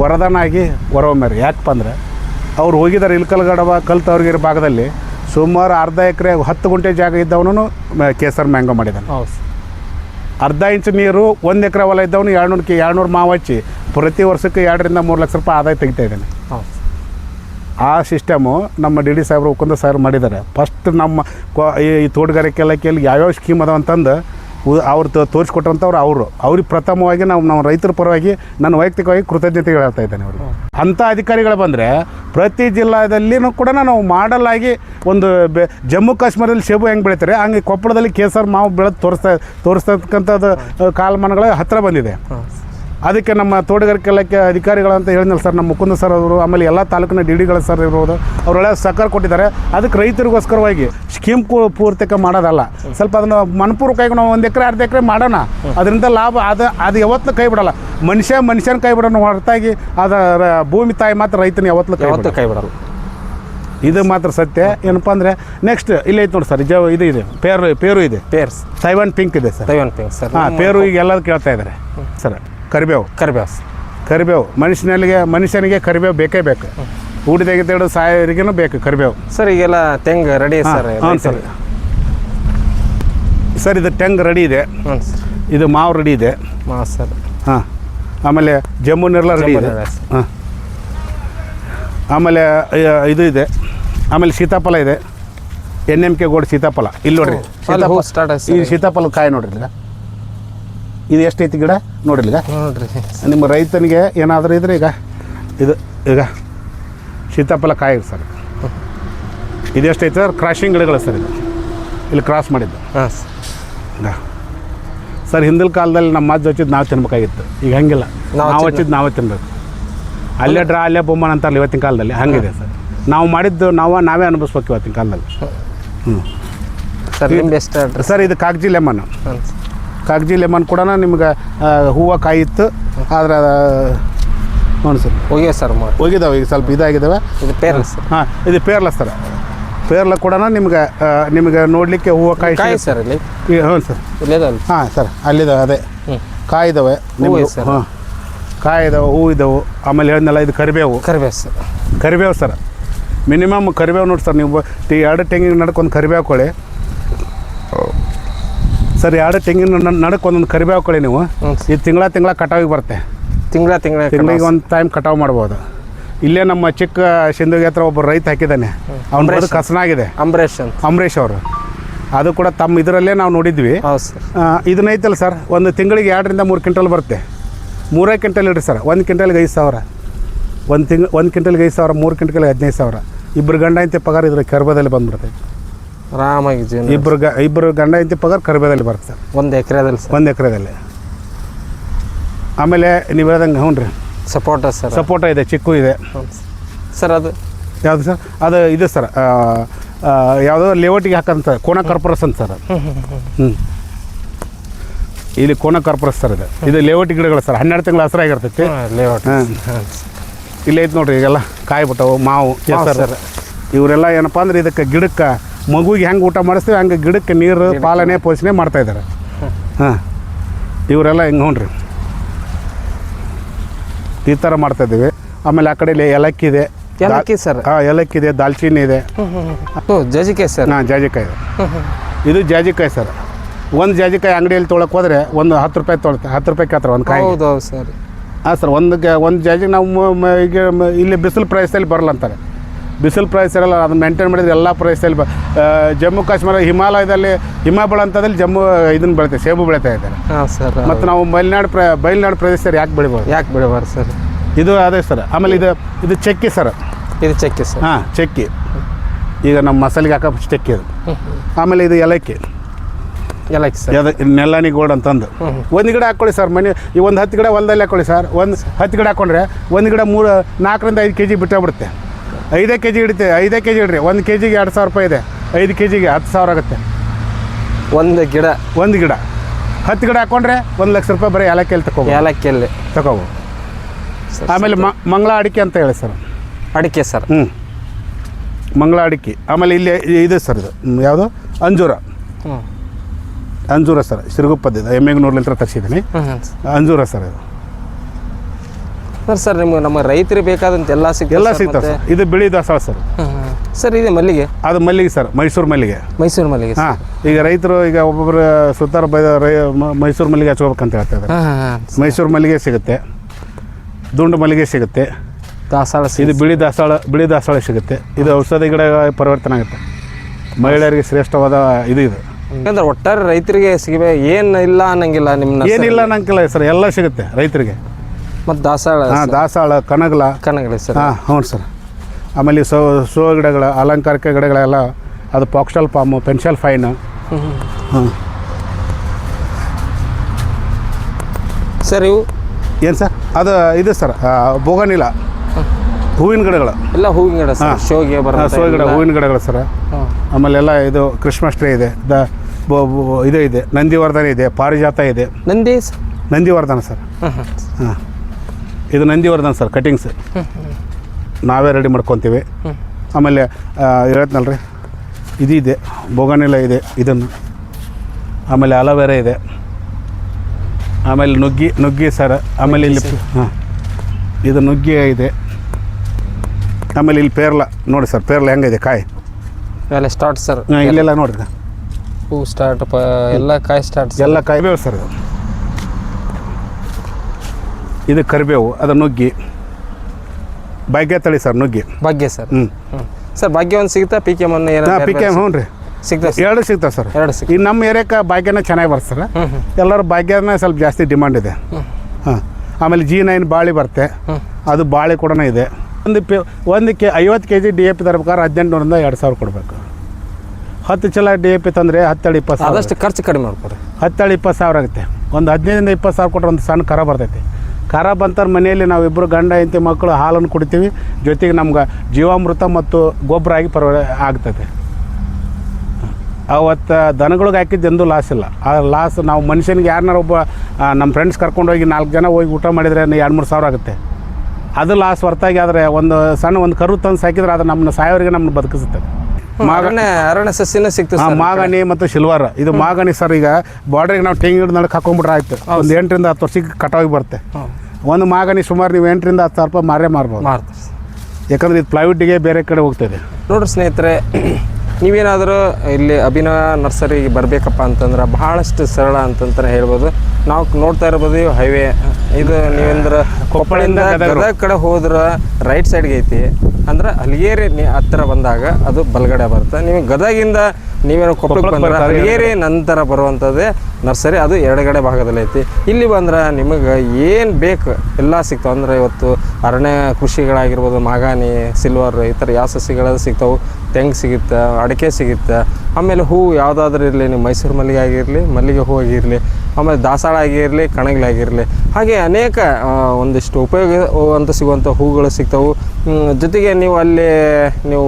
ವರದಾನ ಆಗಿ ಹೊರಹೊಮ್ಮ್ಯಾರ ಯಾಕಪ್ಪ ಅಂದರೆ ಅವ್ರು ಹೋಗಿದ್ದಾರೆ ಇಲ್ಕಲ್ಗಡವ ಕಲ್ತವ್ರಿಗಿರೋ ಭಾಗದಲ್ಲಿ. ಸುಮಾರು ಅರ್ಧ ಎಕರೆ ಹತ್ತು ಗುಂಟೆ ಜಾಗ ಇದ್ದವನು ಕೇಸರ್ ಮ್ಯಾಂಗೋ ಮಾಡಿದ್ದಾನೆ ಅರ್ಧ ಇಂಚ್ ನೀರು ಒಂದು ಎಕರೆ ಹೊಲ ಇದ್ದವನು ಎರಡು ನೂರು ಕೆ ಎರಡುನೂರು ಮಾವು ಹಚ್ಚಿ ಪ್ರತಿ ವರ್ಷಕ್ಕೆ ಎರಡರಿಂದ ಮೂರು ಲಕ್ಷ ರೂಪಾಯಿ ಆದಾಯ ತೆಗಿತಾ ಇದ್ದಾನೆ. ಆ ಸಿಸ್ಟಮು ನಮ್ಮ ಡಿ ಡಿ ಸಾಹೇಬ್ರು ಉಕ್ಕಂದ ಸಾಹೇಬ್ರು ಮಾಡಿದ್ದಾರೆ. ಫಸ್ಟ್ ನಮ್ಮ ಈ ತೋಟಗಾರಿಕೆ ಇಲಾಖೆಯಲ್ಲಿ ಯಾವ್ಯಾವ ಸ್ಕೀಮ್ ಅದಾವ ಅಂತಂದು ಅವ್ರು ತೋರಿಸ್ಕೊಟ್ಟಂಥವ್ರು ಅವರು. ಅವ್ರಿಗೆ ಪ್ರಥಮವಾಗಿ ನಾವು ನಮ್ಮ ರೈತರ ಪರವಾಗಿ ನಾನು ವೈಯಕ್ತಿಕವಾಗಿ ಕೃತಜ್ಞತೆಗಳು ಹೇಳ್ತಾ ಇದ್ದೇನೆ ಅವರು ಅಂಥ ಅಧಿಕಾರಿಗಳು ಬಂದರೆ ಪ್ರತಿ ಜಿಲ್ಲಾದಲ್ಲಿನೂ ಕೂಡ ನಾವು ಮಾಡಲ್ ಆಗಿ ಒಂದು ಬೆ ಜಮ್ಮು ಕಾಶ್ಮೀರದಲ್ಲಿ ಸೇಬು ಹೆಂಗೆ ಬೆಳಿತಾರೆ, ಹಂಗೆ ಕೊಪ್ಪಳದಲ್ಲಿ ಕೇಸರ್ ಮಾವು ಬೆಳೆದು ತೋರಿಸ್ತಾ, ತೋರಿಸ್ತಕ್ಕಂಥದ್ದು ಕಾಲಮಾನಗಳ ಹತ್ತಿರ ಬಂದಿದೆ. ಅದಕ್ಕೆ ನಮ್ಮ ತೋಟಗಾರಿಕೆ ಇಲಾಖೆ ಅಧಿಕಾರಿಗಳು ಅಂತ ಹೇಳಿದ್ನಲ್ಲ ಸರ್ ನಮ್ಮ ಮುಕುಂದ ಸರ್ ಅವರು ಆಮೇಲೆ ಎಲ್ಲ ತಾಲೂಕಿನ ಡಿ ಡಿಗಳ ಸರ್ ಇರ್ಬೋದು ಅವರೆಲ್ಲ ಸಹಕಾರ ಕೊಟ್ಟಿದ್ದಾರೆ. ಅದಕ್ಕೆ ರೈತರಿಗೋಸ್ಕರವಾಗಿ ಸ್ಕೀಮ್ ಪೂರ್ತಿಕ ಮಾಡೋದಲ್ಲ. ಸ್ವಲ್ಪ ಅದನ್ನು ಮನಪೂರ್ವಕವಾಗಿ ನಾವು ಒಂದು ಎಕರೆ ಅರ್ಧ ಎಕರೆ ಮಾಡೋಣ. ಅದರಿಂದ ಲಾಭ ಅದು ಅದು ಯಾವತ್ತೂ ಕೈ ಬಿಡಲ್ಲ. ಮನುಷ್ಯ ಮನುಷ್ಯನ ಕೈ ಬಿಡೋಣ ಹೊರತಾಗಿ ಅದರ ಭೂಮಿ ತಾಯಿ ಮಾತ್ರ ರೈತನ ಯಾವತ್ತೂ ಕೈ ಯಾವತ್ತೂ ಬಿಡಲ್ಲ. ಕೈ ಬಿಡೋಲ್ಲ. ಇದು ಮಾತ್ರ ಸತ್ಯ. ಏನಪ್ಪ ಅಂದರೆ ನೆಕ್ಸ್ಟ್ ಇಲ್ಲಿ ಐತೆ ನೋಡಿ ಸರ್ ಜ ಇದು ಇದೆ ಪೇರು ಪೇರು ಇದೆ. ಪೇರ್ಸ್. ಸೈವನ್ ಪಿಂಕ್ ಇದೆ ಸರ್. ಸೈವನ್ pink sir. ಹಾಂ ಪೇರು ಈಗ ಎಲ್ಲರೂ ಕೇಳ್ತಾ ಇದ್ದಾರೆ ಸರ್. ಕರಿಬೇವು. ಕರಿಬೇವು. ಕರಿಬೇವು. ಮನುಷ್ಯನಲ್ಲಿಗೆ ಮನುಷ್ಯನಿಗೆ ಕರಿಬೇವು ಬೇಕೇ ಬೇಕು. ಊಟ ತೆಗೆದ ಸಾಯರಿಗೂ ಬೇಕು ಕರಿಬೇವು. ಸರ್ ಈಗೆಲ್ಲ ತೆಂಗು ರೆಡಿ ಸರ್ ಸರ್. ಸರ್ ಇದು ತೆಂಗ್ ರೆಡಿ ಇದೆ. ಇದು ಮಾವು ರೆಡಿ ಇದೆ. ಹಾಂ ಸರ್. ಹಾಂ. ಆಮೇಲೆ ಜಮ್ಮುನೆಲ್ಲ ರೆಡಿ ಇದೆ. ಹಾಂ. ಆಮೇಲೆ ಇದು ಇದೆ. ಆಮೇಲೆ ಸೀತಾಫಲ ಇದೆ. ಎನ್ ಎಂ ಕೆ ಗೋಡ್ ಸೀತಾಫಲ. ಇಲ್ಲಿ ನೋಡ್ರಿ. ಸೀತಾಫಲ ಸ್ಟಾರ್ಟ್ ಸೀತಾಫಲ ಕಾಯಿ ನೋಡ್ರಿ ಇದು ಎಷ್ಟೈತಿ ಗಿಡ? ನೋಡಿಲ್ಲ ಈಗ ನೋಡ್ರಿ. ನಿಮ್ಮ ರೈತನಿಗೆ ಏನಾದರೂ ಇದ್ರೆ ಈಗ ಇದು ಈಗ ಸೀತಾಫಲ ಕಾಯಿ ಸರ್. ಇದು ಎಷ್ಟೈತೆ ಸರ್? ಕ್ರಾಶಿಂಗ್ ಗಿಡಗಳು ಸರ್ ಇದು. ಇಲ್ಲಿ ಕ್ರಾಸ್ ಮಾಡಿದ್ದು. ಹಾಂ ಸರ್. ಸರ್ ಹಿಂದಿನ ಕಾಲದಲ್ಲಿ ನಮ್ಮ ಅಜ್ಜ ಹಚ್ಚಿದ್ದು ನಾವು ತಿನ್ಬೇಕಾಗಿತ್ತು. ಈಗ ಹಂಗಿಲ್ಲ. ನಾವು ಹಚ್ಚಿದ್ದು ನಾವೇ ತಿನ್ಬೇಕು. ಅಲ್ಲೇ ಡ್ರಾ ಅಲ್ಲೇ ಬೊಮ್ಮನ್ ಅಂತಾರಲ್ಲ ಇವತ್ತಿನ ಕಾಲದಲ್ಲಿ? ಹಂಗಿದೆ ಸರ್. ನಾವು ಮಾಡಿದ್ದು ನಾವು ನಾವೇ ಅನುಭವಿಸ್ಬೇಕು ಇವತ್ತಿನ ಕಾಲದಲ್ಲಿ. ಹ್ಞೂ ಸರ್ ಸರ್ ಇದು ಕಾಗಜಿ ಲೆಮನ್. ಕಾಗಜಿ ಲೆಮನ್ ಕೂಡ ನಿಮ್ಗೆ ಹೂವು ಕಾಯಿ ಇತ್ತು ಆದ್ರೆ ಹ್ಞೂ ಸರ್. ಹೋಗಿದೆ ಸರ್ ಹೋಗಿದಾವೆ ಹೋಗಿದ್ದಾವೆ ಈಗ ಸ್ವಲ್ಪ ಇದಾಗಿದ್ದಾವೆ ಇದು ಪೇರ್ಲ್ ಸರ್ ಹಾಂ ಇದು ಪೇರ್ಲ ಸರ್. ಪೇರ್ಲ ಕೂಡ ನಿಮ್ಗೆ ನಿಮ್ಗೆ ನೋಡಲಿಕ್ಕೆ ಹೂವು ಕಾಯಿ ಕಾಯಿ ಸರ್ ಅಲ್ಲಿ ಹ್ಞೂ ಸರ್. ಹಾಂ ಸರ್ ಅಲ್ಲಿದ್ದಾವೆ ಅದೇ. ಹ್ಞೂ ಕಾಯಿ ಇದಾವೆ ನಿಮ್ಗೆ ಸರ್. ಹಾಂ. ಕಾಯಿ ಇದಾವೆ ಹೂ ಇದಾವೆ. ಆಮೇಲೆ ಹೇಳಿದ್ನಲ್ಲ ಇದು ಕರಿಬೇವು. ಕರಿಬೇವು ಸರ್. ಕರಿಬೇವು ಸರ್. ಮಿನಿಮಮ್ ಕರಿಬೇವು ನೋಡಿ ಸರ್ ನೀವು ಟಿ- ಎರಡು ತೆಂಗಿನ ನಡ್ಕೊಂಡು ಕರಿಬೇವು ಕೊಳಿ. ಸರ್ ಎರಡು ತೆಂಗಿನ ನಡಕ್ಕೆ ಒಂದೊಂದು ಕರಿಬೇವು ಕೊಳಿ ನೀವು. ಈ ತಿಂಗಳ ತಿಂಗಳ ಕಟಾವಿಗೆ ಬರುತ್ತೆ. ತಿಂಗಳ ತಿಂಗಳ ತಿಂಗಳಿಗೆ ಒಂದು ಟೈಮ್ ಕಟಾವು ಮಾಡ್ಬೋದು. ಇಲ್ಲೇ ನಮ್ಮ ಚಿಕ್ಕ ಸಿಂಧುಗೆ ಹತ್ರ ಒಬ್ಬ ರೈತ ಹಾಕಿದ್ದಾನೆ. ಅವ್ನ ಕಸನಾಗಿದೆ ಅಂಬರೀಶ್ ಅಂಬರೀಷ್ ಅಂಬರೀಷ್ ಅವರು. ಅದು ಕೂಡ ತಮ್ಮ ಇದರಲ್ಲೇ ನಾವು ನೋಡಿದ್ವಿ. ಇದನ್ನೈತಲ್ಲ ಸರ್. ಒಂದು ತಿಂಗಳಿಗೆ ಎರಡರಿಂದ ಮೂರು ಕ್ವಿಂಟಲ್ ಬರುತ್ತೆ. ಮೂರೇ ಕ್ವಿಂಟಲ್ ಇಡ್ರಿ ಸರ್ ಒಂದು ಕ್ವಿಂಟಲ್ಗೆ ಐದು ಸಾವಿರ. ಒಂದು ತಿಂಗ್ ಒಂದು ಕ್ವಿಂಟಲ್ಗೆ ಐದು ಸಾವಿರ ಮೂರು ಕ್ವಿಂಟಲ್ಗೆ ಹದಿನೈದು ಸಾವಿರ. ಇಬ್ಬರು ಗಂಡ ಅಂತ ಪಗಾರ ಇದ್ರ ಕರ್ಬದಲ್ಲಿ ಬಂದ್ಬಿಡುತ್ತೆ. ಆರಾಮಾಗಿ ಜೀವನ ಇಬ್ಬರು ಗ ಇಬ್ಬರು ಗಂಡ ಇಂತಿ ಪಗಾರ ಕರ್ಬೇದಲ್ಲಿ ಬರುತ್ತೆ ಸರ್ ಒಂದು ಎಕರೆದಲ್ಲಿ ಸರ್. ಒಂದು ಎಕರೆದಲ್ಲಿ. ಆಮೇಲೆ ನೀವು ಹೇಳ್ದಂಗೆ ಹ್ಞೂ ರೀ ಸಪೋಟ ಸರ್. ಸಪೋಟ ಇದೆ ಚಿಕ್ಕು ಇದೆ. ಸರ್. ಅದು ಯಾವುದು ಸರ್? ಅದು ಇದು ಸರ್ ಯಾವುದೋ ಲೇಔಟಿಗೆ ಹಾಕಂತ ಕೋಣ ಕಾರ್ಪೊರೇಸ್ ಅಂತ ಸರ್ ಹ್ಞೂ ಇಲ್ಲಿ ಕೋಣ ಕಾರ್ಪೊರೇಸ್ ಸರ್ ಇದೆ. ಇದು ಲೇಔಟ್ ಗಿಡಗಳು ಸರ್ ಹನ್ನೆರಡು ತಿಂಗಳ ಹಸಿರಾಗಿರ್ತೈತಿ ಲೇಔಟ್. ಹಾಂ ಇಲ್ಲೇ ಐತೆ ನೋಡ್ರಿ ಈಗೆಲ್ಲ ಕಾಯಿ ಬಿಟ್ಟವು ಮಾವು ಸರ್. ಇವರೆಲ್ಲ ಏನಪ್ಪ ಅಂದ್ರೆ ಇದಕ್ಕೆ ಗಿಡಕ್ಕೆ ಮಗುಗೆ ಹೆಂಗೆ ಊಟ ಮಾಡಿಸ್ತೀವಿ ಹಂಗೆ ಗಿಡಕ್ಕೆ ನೀರು ಪಾಲನೆ ಪೋಷಣೆ ಮಾಡ್ತಾ ಇದ್ದಾರೆ ಹಾಂ. ಇವರೆಲ್ಲ ಹೆಂಗೆ ಹ್ಞೂ ರೀ ಈ ಥರ ಮಾಡ್ತಾಯಿದ್ದೀವಿ ಆಮೇಲೆ ಆ ಕಡೆಯಲ್ಲಿ ಏಲಕ್ಕಿ ಇದೆ. ಏಲಕ್ಕಿ ಸರ್. ಹಾಂ ಏಲಕ್ಕಿ ಇದೆ ದಾಲ್ಚಿನ್ನಿ ಇದೆ. ಜಾಜಿಕಾಯಿ ಜಜಿಕೆ ಸರ್. ಹಾಂ ಜಾಜಿಕಾಯಿ ಇದೆ. ಇದು ಜಾಜಿಕಾಯಿ ಸರ್. ಒಂದು ಜಾಜಿಕಾಯಿ ಅಂಗಡಿಯಲ್ಲಿ ತೊಳಕ್ಕೆ ಹೋದ್ರೆ ಒಂದು ಹತ್ತು ರೂಪಾಯಿ ತೊಗೊಳ್ತಾರೆ ಹತ್ತು ರೂಪಾಯಿ ಕೇಳ್ತಾರೆ ಒಂದು ಕಾಯಿ ಹೌದು ಹೌದು ಸರ್. ಹಾಂ ಸರ್ ಒಂದು ಒಂದು ಜಾಜಿಗೆ ನಾವು ಈಗ ಇಲ್ಲಿ ಬಿಸಿಲು ಪ್ರೈಸಲ್ಲಿ ಬರಲ್ಲ ಅಂತಾರೆ. ಬಿಸಿಲು ಪ್ರೈಸ್ ಇರಲ್ಲ ಅದನ್ನು ಮೇಂಟೈನ್ ಮಾಡಿದ್ರೆ ಎಲ್ಲ ಪ್ರೈಸಲ್ಲಿ ಜಮ್ಮು ಕಾಶ್ಮೀರ ಹಿಮಾಲಯದಲ್ಲಿ ಹಿಮಾಬಳ ಅಂತದಲ್ಲಿ ಜಮ್ಮು ಇದನ್ನು ಬೆಳೀತೇವೆ ಸೇಬು ಬೆಳೀತಾ ಇದ್ದಾರೆ. ಹಾಂ ಸರ್ ಮತ್ತು ನಾವು ಮಲೆನಾಡು ಪ್ರ ಬಯಲ್ನಾಡು ಪ್ರದೇಶದಲ್ಲಿ ಯಾಕೆ ಬೆಳಿಬೋದು? ಯಾಕೆ ಬಿಡಬಾರ್ದು ಸರ್? ಇದು ಅದೇ ಸರ್ ಆಮೇಲೆ ಇದು ಇದು ಚಕ್ಕಿ ಸರ್. ಇದು ಚಕ್ಕೆ ಸರ್. ಹಾಂ ಚಕ್ಕಿ. ಈಗ ನಮ್ಮ ಮಸಾಲೆಗೆ ಹಾಕೋ ಚಕ್ಕಿ ಇದು ಆಮೇಲೆ ಇದು ಏಲಕ್ಕಿ. ಏಲಕ್ಕಿ ಸರ್. ನೆಲ್ಲಾನಿ ಗೋಲ್ಡ್ ಅಂತಂದು. ಒಂದು ಗಿಡ ಹಾಕ್ಕೊಳ್ಳಿ ಸರ್ ಮನೆ ಈ ಒಂದು ಹತ್ತು ಗಿಡ ಹೊಲದಲ್ಲಿ ಹಾಕ್ಕೊಳ್ಳಿ ಸರ್. ಒಂದು ಹತ್ತು ಗಿಡ ಹಾಕ್ಕೊಂಡ್ರೆ ಒಂದು ಗಿಡ ಮೂರು ನಾಲ್ಕರಿಂದ ಐದು ಕೆ ಜಿ ಬಿಟ್ಟೇ ಐದೇ ಕೆ ಜಿ ಹಿಡಿತೆ ಐದೇ ಕೆ ಜಿ ಇಡ್ರಿ ಒಂದು ಕೆ ಜಿಗೆ ಎರಡು ಸಾವಿರ ರೂಪಾಯಿ ಇದೆ. ಐದು ಕೆ ಜಿಗೆ ಹತ್ತು ಸಾವಿರ ಆಗುತ್ತೆ. ಒಂದು ಗಿಡ. ಒಂದು ಗಿಡ. ಹತ್ತು ಗಿಡ ಹಾಕೊಂಡ್ರೆ ಒಂದು ಲಕ್ಷ ರೂಪಾಯಿ ಬರೀ ಏಲಕ್ಕಿಯಲ್ಲಿ ತಗೋಬೋದು. ಏಲಕ್ಕಿಯಲ್ಲಿ. ತಗೋಬೋದು. ಆಮೇಲೆ ಮ ಮಂಗಳ ಅಡಿಕೆ ಅಂತ ಹೇಳಿ ಸರ್. ಅಡಿಕೆ ಸರ್. ಹ್ಞೂ ಮಂಗಳ ಅಡಿಕೆ. ಆಮೇಲೆ ಇಲ್ಲಿ ಇದೆ ಸರ್ ಇದು. ಯಾವುದು? ಅಂಜೂರ. ಹ್ಞೂ ಅಂಜೂರ ಸರ್. ಸಿರುಗುಪ್ಪದ್ದು ಎಮ್ಮೆಗೆ ನೋಡ್ಲಿಂತ್ರ ತರಿಸಿದ್ದೀನಿ ಅಂಜೂರ ಸರ್ ಇದು. ಸರ್ ಸರ್ ನಿಮ್ಗೆ ನಮ್ಮ ರೈತರಿಗೆ ಬೇಕಾದಂತ ಎಲ್ಲ ಸಿಗ್ತದೆ ಎಲ್ಲ ಸರ್ ಸಿಗ್ತಾವೆ ಸರ್. ಇದು ಬಿಳಿ ದಾಸವಾಳ ಸರ್. ಸರ್ ಇದೆ ಮಲ್ಲಿಗೆ? ಅದು ಮಲ್ಲಿಗೆ ಸರ್ ಮೈಸೂರು ಮಲ್ಲಿಗೆ. ಮೈಸೂರು ಮಲ್ಲಿಗೆ ಹಾಂ ಈಗ ರೈತರು ಈಗ ಒಬ್ಬೊಬ್ಬರು ಸುತ್ತಾರ ಬೈ ರೈ ಮ- ಮೈಸೂರು ಮಲ್ಲಿಗೆ ಹಚ್ಕೋಬೇಕಂತ ಹೇಳ್ತಾ ಇದ್ದಾರೆ. ಹಾಂ ಮೈಸೂರು ಮಲ್ಲಿಗೆ ಸಿಗುತ್ತೆ. ದುಂಡು ಮಲ್ಲಿಗೆ ಸಿಗುತ್ತೆ. ದಾಸಾಳ ಇದು ಬಿಳಿ ದಾಸವಾಳ ಬಿಳಿ ದಾಸವಾಳ ಸಿಗುತ್ತೆ. ಇದು ಔಷಧಿ ಗಿಡ ಪರಿವರ್ತನೆ ಆಗುತ್ತೆ. ಮಹಿಳೆಯರಿಗೆ ಶ್ರೇಷ್ಠವಾದ ಇದು ಇದು. ಯಾಕಂದ್ರೆ ಒಟ್ಟಾರೆ ರೈತರಿಗೆ ಸಿಗಬೇಕು. ಏನು ಇಲ್ಲ ಅನ್ನಂಗಿಲ್ಲ ನಿಮ್ಮ ಏನಿಲ್ಲ ಅನ್ನಂಗಿಲ್ಲ ಸರ್ ಎಲ್ಲ ಸಿಗುತ್ತೆ ರೈತರಿಗೆ. ಮತ್ತು ದಾಸಾಳ ಹಾಂ ದಾಸಾಳ ಕನಗಲ. ಕನಗಲ ಸರ್ ಹಾಂ ಹ್ಞೂ ಸರ್. ಆಮೇಲೆ ಸೋ ಸೋ ಗಿಡಗಳ ಅಲಂಕಾರಿಕ ಗಿಡಗಳೆಲ್ಲ ಅದು ಪಾಕ್ಸ್ಟಲ್ ಪಾಮು ಪೆನ್ಷಲ್ ಫೈನ್. ಹ್ಞೂ. ಸರ್ ಇವು? ಏನು ಸರ್? ಅದು ಇದು ಸರ್ ಬೋಗನಿಲ್ಲ ಹೂವಿನ ಗಿಡಗಳು. ಎಲ್ಲ ಹೂವಿನ ಗಿಡ ಸರ್. ಶೋಗೆ ಬರೋ ಶೋ ಗಿಡ ಹೂವಿನ ಗಿಡಗಳು ಸರ್. ಆಮೇಲೆಲ್ಲ ಆಮೇಲೆ ಎಲ್ಲ ಇದು ಕ್ರಿಸ್ಮಸ್ ಟ್ರೀ ಇದೆ. ದ ಇದು ಇದೆ. ನಂದಿವರ್ಧನ ಇದೆ. ಪಾರಿಜಾತ ಇದೆ. ನಂದಿ ನಂದಿವರ್ಧನ ಸರ್. ಹಾಂ. ಇದು ನಂದಿವರ್ಧನ್ ಸರ್ ಕಟಿಂಗ್ಸ್ ನಾವೇ ರೆಡಿ ಮಾಡ್ಕೊತೀವಿ. ಆಮೇಲೆ ಹೇಳ್ತನಲ್ಲ ರೀ ಇದು ಇದೆ ಬೋಗನೆಲ್ಲ ಇದೆ ಇದನ್ನು. ಆಮೇಲೆ ಅಲವೇರ ಇದೆ. ಆಮೇಲೆ ನುಗ್ಗಿ ನುಗ್ಗಿ ಸರ್ ಆಮೇಲೆ ಇಲ್ಲಿ ಹಾಂ. ಇದು ನುಗ್ಗಿ ಇದೆ. ಆಮೇಲೆ ಇಲ್ಲಿ ಪೇರ್ಲ ನೋಡಿ ಸರ್ ಪೇರ್ಲ ಹೆಂಗಿದೆ ಕಾಯಿ? ಆಮೇಲೆ ಸ್ಟಾರ್ಟ್ ಸರ್. ಇಲ್ಲೆಲ್ಲ ನೋಡಿರಿ. ಹೂ ಸ್ಟಾರ್ಟ್ ಎಲ್ಲ ಕಾಯಿ ಸ್ಟಾರ್ಟ್ ಎಲ್ಲ ಕರಿಬೇವು ಸರ್ ಇದು ಕರಿಬೇವು ಅದು ನುಗ್ಗಿ. ಭಾಗ್ಯ ತಳಿ ಸರ್ ನುಗ್ಗಿ. ಭಾಗ್ಯ ಸರ್. ಹ್ಞೂ ಸರ್ ಭಾಗ್ಯ ಒಂದು ಸಿಗುತ್ತಾ? ಪಿ ಕೆ ಮೊನ್ನೆ ಏನೋ ಹಾಂ ಬೇರೆ ಪಿ ಕೆ ಹ್ಞೂ ರೀ ಸಿಗ್ತಾ ಎರಡು ಸಿಗ್ತಾವೆ ಸರ್. ಎರಡು ಸಿಗ್ ಈ ನಮ್ಮ ಏರಿಯಾಕ ಭಾಗ್ಯನ ಚೆನ್ನಾಗಿ ಬರ್ತದೆ ಎಲ್ಲರೂ ಭಾಗ್ಯನ ಸ್ವಲ್ಪ ಜಾಸ್ತಿ ಡಿಮಾಂಡ್ ಇದೆ. ಹಾಂ. ಆಮೇಲೆ ಜಿ ನೈನ್ ಬಾಳಿ ಬರುತ್ತೆ. ಅದು ಬಾಳೆ ಕೂಡ ಇದೆ. ಒಂದು ಪಿ ಒಂದು ಕೆ ಐವತ್ತು K G D A P ತರ್ಬೇಕಾದ್ರೆ ಹದಿನೆಂಟುನೂರಿಂದ ಎರಡು ಸಾವಿರ ಕೊಡಬೇಕು. ಹತ್ತು ಚಲ ಡಿ ಎ ಪಿ ತಂದರೆ ಹತ್ತೇಳು ಇಪ್ಪತ್ತು ಸಾವಿರ. ಆದಷ್ಟು ಖರ್ಚು ಕಡಿಮೆ ಮಾಡ್ಕೊಡ್ರಿ. ಹತ್ತೇಳು ಇಪ್ಪತ್ತು ಸಾವಿರ ಆಗುತ್ತೆ. ಒಂದು ಹದಿನೈದರಿಂದ ಇಪ್ಪತ್ತು ಸಾವಿರ ಕೊಟ್ಟರೆ ಒಂದು ಸಣ್ಣ ಕರ ಬರ್ತೈತಿ. ಕರ ಬಂತಾರೆ ಮನೆಯಲ್ಲಿ ನಾವಿಬ್ಬರು ಗಂಡ, ಹೆಂಡತಿ, ಮಕ್ಕಳು ಹಾಲನ್ನು ಕುಡಿತೀವಿ. ಜೊತೆಗೆ ನಮ್ಗೆ ಜೀವಾಮೃತ ಮತ್ತು ಗೊಬ್ಬರ ಆಗಿ ಪರ ಆಗ್ತದೆ. ಅವತ್ತು ದನಗಳಿಗೆ ಹಾಕಿದ್ದು ಎಂದೂ ಲಾಸ್ ಇಲ್ಲ. ಆ ಲಾಸ್ ನಾವು ಮನುಷ್ಯನಿಗೆ ಯಾರನ್ನಾರು ಒಬ್ಬ ನಮ್ಮ ಫ್ರೆಂಡ್ಸ್ ಕರ್ಕೊಂಡು ಹೋಗಿ ನಾಲ್ಕು ಜನ ಹೋಗಿ ಊಟ ಮಾಡಿದರೆ ಎರಡು, ಮೂರು ಸಾವಿರ ಆಗುತ್ತೆ. ಅದು ಲಾಸ್ ಹೊರತಾಗಿ ಆದರೆ ಒಂದು ಸಣ್ಣ ಒಂದು ಕರು ತಂದು ಸಾಕಿದ್ರೆ ಅದು ನಮ್ಮನ್ನ ಸಾಯೋರಿಗೆ ನಮ್ಮನ್ನ ಬದುಕಿಸುತ್ತೆ. ಮಾಗ ಅರಣ್ಯ ಸಸ್ಯನ ಸಿಗ್ತದೆ ಸರ್ ಮಾಗಣಿ ಮತ್ತು ಶಿಲ್ವಾರ. ಇದು ಮಾಗಣಿ ಸರ್ ಈಗ ಬಾರ್ಡ್ರಿಗೆ ನಾವು ತೆಂಗಿನ ಗಿಡ ನಡಕ್ಕೆ ಹಾಕೊಂಡ್ಬಿಟ್ರೆ ಆಯ್ತು. ಒಂದು ಎಂಟರಿಂದ ಹತ್ತು ವರ್ಷಕ್ಕೆ ಕಟಾವಿಗೆ ಬರುತ್ತೆ. ಒಂದು ಮಾಗಣಿ ಸುಮಾರು ನೀವು ಎಂಟರಿಂದ ಹತ್ತು ಸಾವಿರ ರೂಪಾಯಿ ಮಾರೇ ಮಾರ್ಬೋದು. ಯಾಕಂದ್ರೆ ಇದು ಪ್ಲೈವುಡ್ಗೆ ಬೇರೆ ಕಡೆ ಹೋಗ್ತದೆ ನೋಡ್ರಿ ಸ್ನೇಹಿತರೆ ನೀವೇನಾದರೂ ಇಲ್ಲಿ ಅಭಿನವ ನರ್ಸರಿಗೆ ಬರಬೇಕಪ್ಪ ಅಂತಂದ್ರೆ ಬಹಳಷ್ಟು ಸರಳ ಅಂತಂತಾನೆ ಹೇಳ್ಬೋದು. ನಾವು ನೋಡ್ತಾ ಇರ್ಬೋದು ಹೈವೇ ಇದು ನೀವಂದ್ರೆ ಕೊಪ್ಪಳಿಂದ ಗದಗ. ಕಡೆ ಹೋದ್ರೆ ರೈಟ್ ಸೈಡ್ಗೆ ಐತಿ. ಅಂದ್ರೆ ಅಲ್ಲಿಗೇರಿ ನೀ ಹತ್ತಿರ ಬಂದಾಗ ಅದು ಬಲಗಡೆ ಬರುತ್ತೆ. ನೀವು ಗದಗಿಂದ ನೀವೇನು ಕೊಪ್ಪಳಕ್ಕೆ ಬಂದ್ರೆ ಅಲ್ಲಿಗೇರಿ ನಂತರ ಬರುವಂಥದ್ದೇ ನರ್ಸರಿ. ಅದು ಎರಡುಗಡೆ ಭಾಗದಲ್ಲಿ ಐತಿ. ಇಲ್ಲಿ ಬಂದ್ರೆ ನಿಮಗೆ ಏನು ಬೇಕು ಎಲ್ಲ ಸಿಗ್ತಾವೆ. ಅಂದ್ರೆ ಇವತ್ತು ಅರಣ್ಯ ಕೃಷಿಗಳಾಗಿರ್ಬೋದು ಮಾಗಾನಿ ಸಿಲ್ವರ್ ಈ ಥರ ಯಾವ ಸಸಿಗಳೆಲ್ಲ ಸಿಗ್ತಾವೆ. ತೆಂಗು ಸಿಗುತ್ತೆ, ಅಡಿಕೆ ಸಿಗುತ್ತೆ. ಆಮೇಲೆ ಹೂವು ಯಾವುದಾದ್ರೂ ಇರಲಿ, ನೀವು ಮೈಸೂರು ಮಲ್ಲಿಗೆ ಆಗಿರಲಿ, ಮಲ್ಲಿಗೆ ಹೂ ಆಗಿರಲಿ ಆಮೇಲೆ ದಾಸಾಳ ಆಗಿರಲಿ, ಕಣಗಿಲೆ ಆಗಿರಲಿ, ಹಾಗೆ ಅನೇಕ ಒಂದಿಷ್ಟು ಉಪಯೋಗ ಅಂತ ಸಿಗುವಂಥ ಹೂಗಳು ಸಿಗ್ತವೆ. ಜೊತೆಗೆ ನೀವು ಅಲ್ಲಿ, ನೀವು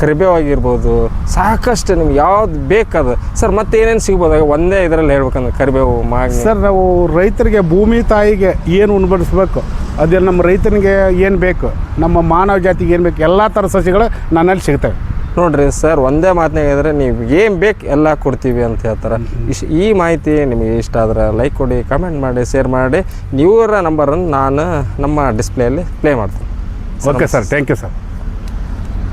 ಕರಿಬೇವು ಆಗಿರ್ಬೋದು ಸಾಕಷ್ಟು ನಿಮ್ಗೆ ಯಾವ್ದು ಬೇಕದು, ಸರ್, ಮತ್ತೆ ಏನೇನು ಸಿಗ್ಬೋದು? ಒಂದೇ ಇದರಲ್ಲಿ ಹೇಳ್ಬೇಕಂದ್ರೆ ಕರಿಬೇವು ಮಾಗ ಸರ್, ನಾವು ರೈತರಿಗೆ ಭೂಮಿ ತಾಯಿಗೆ ಏನು ಉಣ್ಬಡಿಸ್ಬೇಕು? ಅದೇ ನಮ್ಮ ರೈತನಿಗೆ ಏನು ಬೇಕು? ನಮ್ಮ ಮಾನವ ಜಾತಿಗೆ ಏನು ಬೇಕು? ಎಲ್ಲ ಥರ ಸಸಿಗಳು ನನ್ನಲ್ಲಿ ಸಿಗ್ತವೆ. ನೋಡ್ರಿ ಸರ್ ಒಂದೇ ಮಾತನ್ನ ಹೇಳಿದ್ರೆ ನೀವು ಏನು ಬೇಕು ಎಲ್ಲ ಕೊಡ್ತೀವಿ ಅಂತ ಹೇಳ್ತಾರೆ. ಇಶ್ ಈ ಮಾಹಿತಿ ನಿಮಗೆ ಇಷ್ಟ ಆದ್ರೆ ಲೈಕ್ ಕೊಡಿ ಕಮೆಂಟ್ ಮಾಡಿ ಶೇರ್ ಮಾಡಿ. ನೀವರ ನಂಬರನ್ನು ನಾನು ನಮ್ಮ ಡಿಸ್ಪ್ಲೇಯಲ್ಲಿ ಪ್ಲೇ ಮಾಡ್ತೀನಿ. Okay sir thank you sir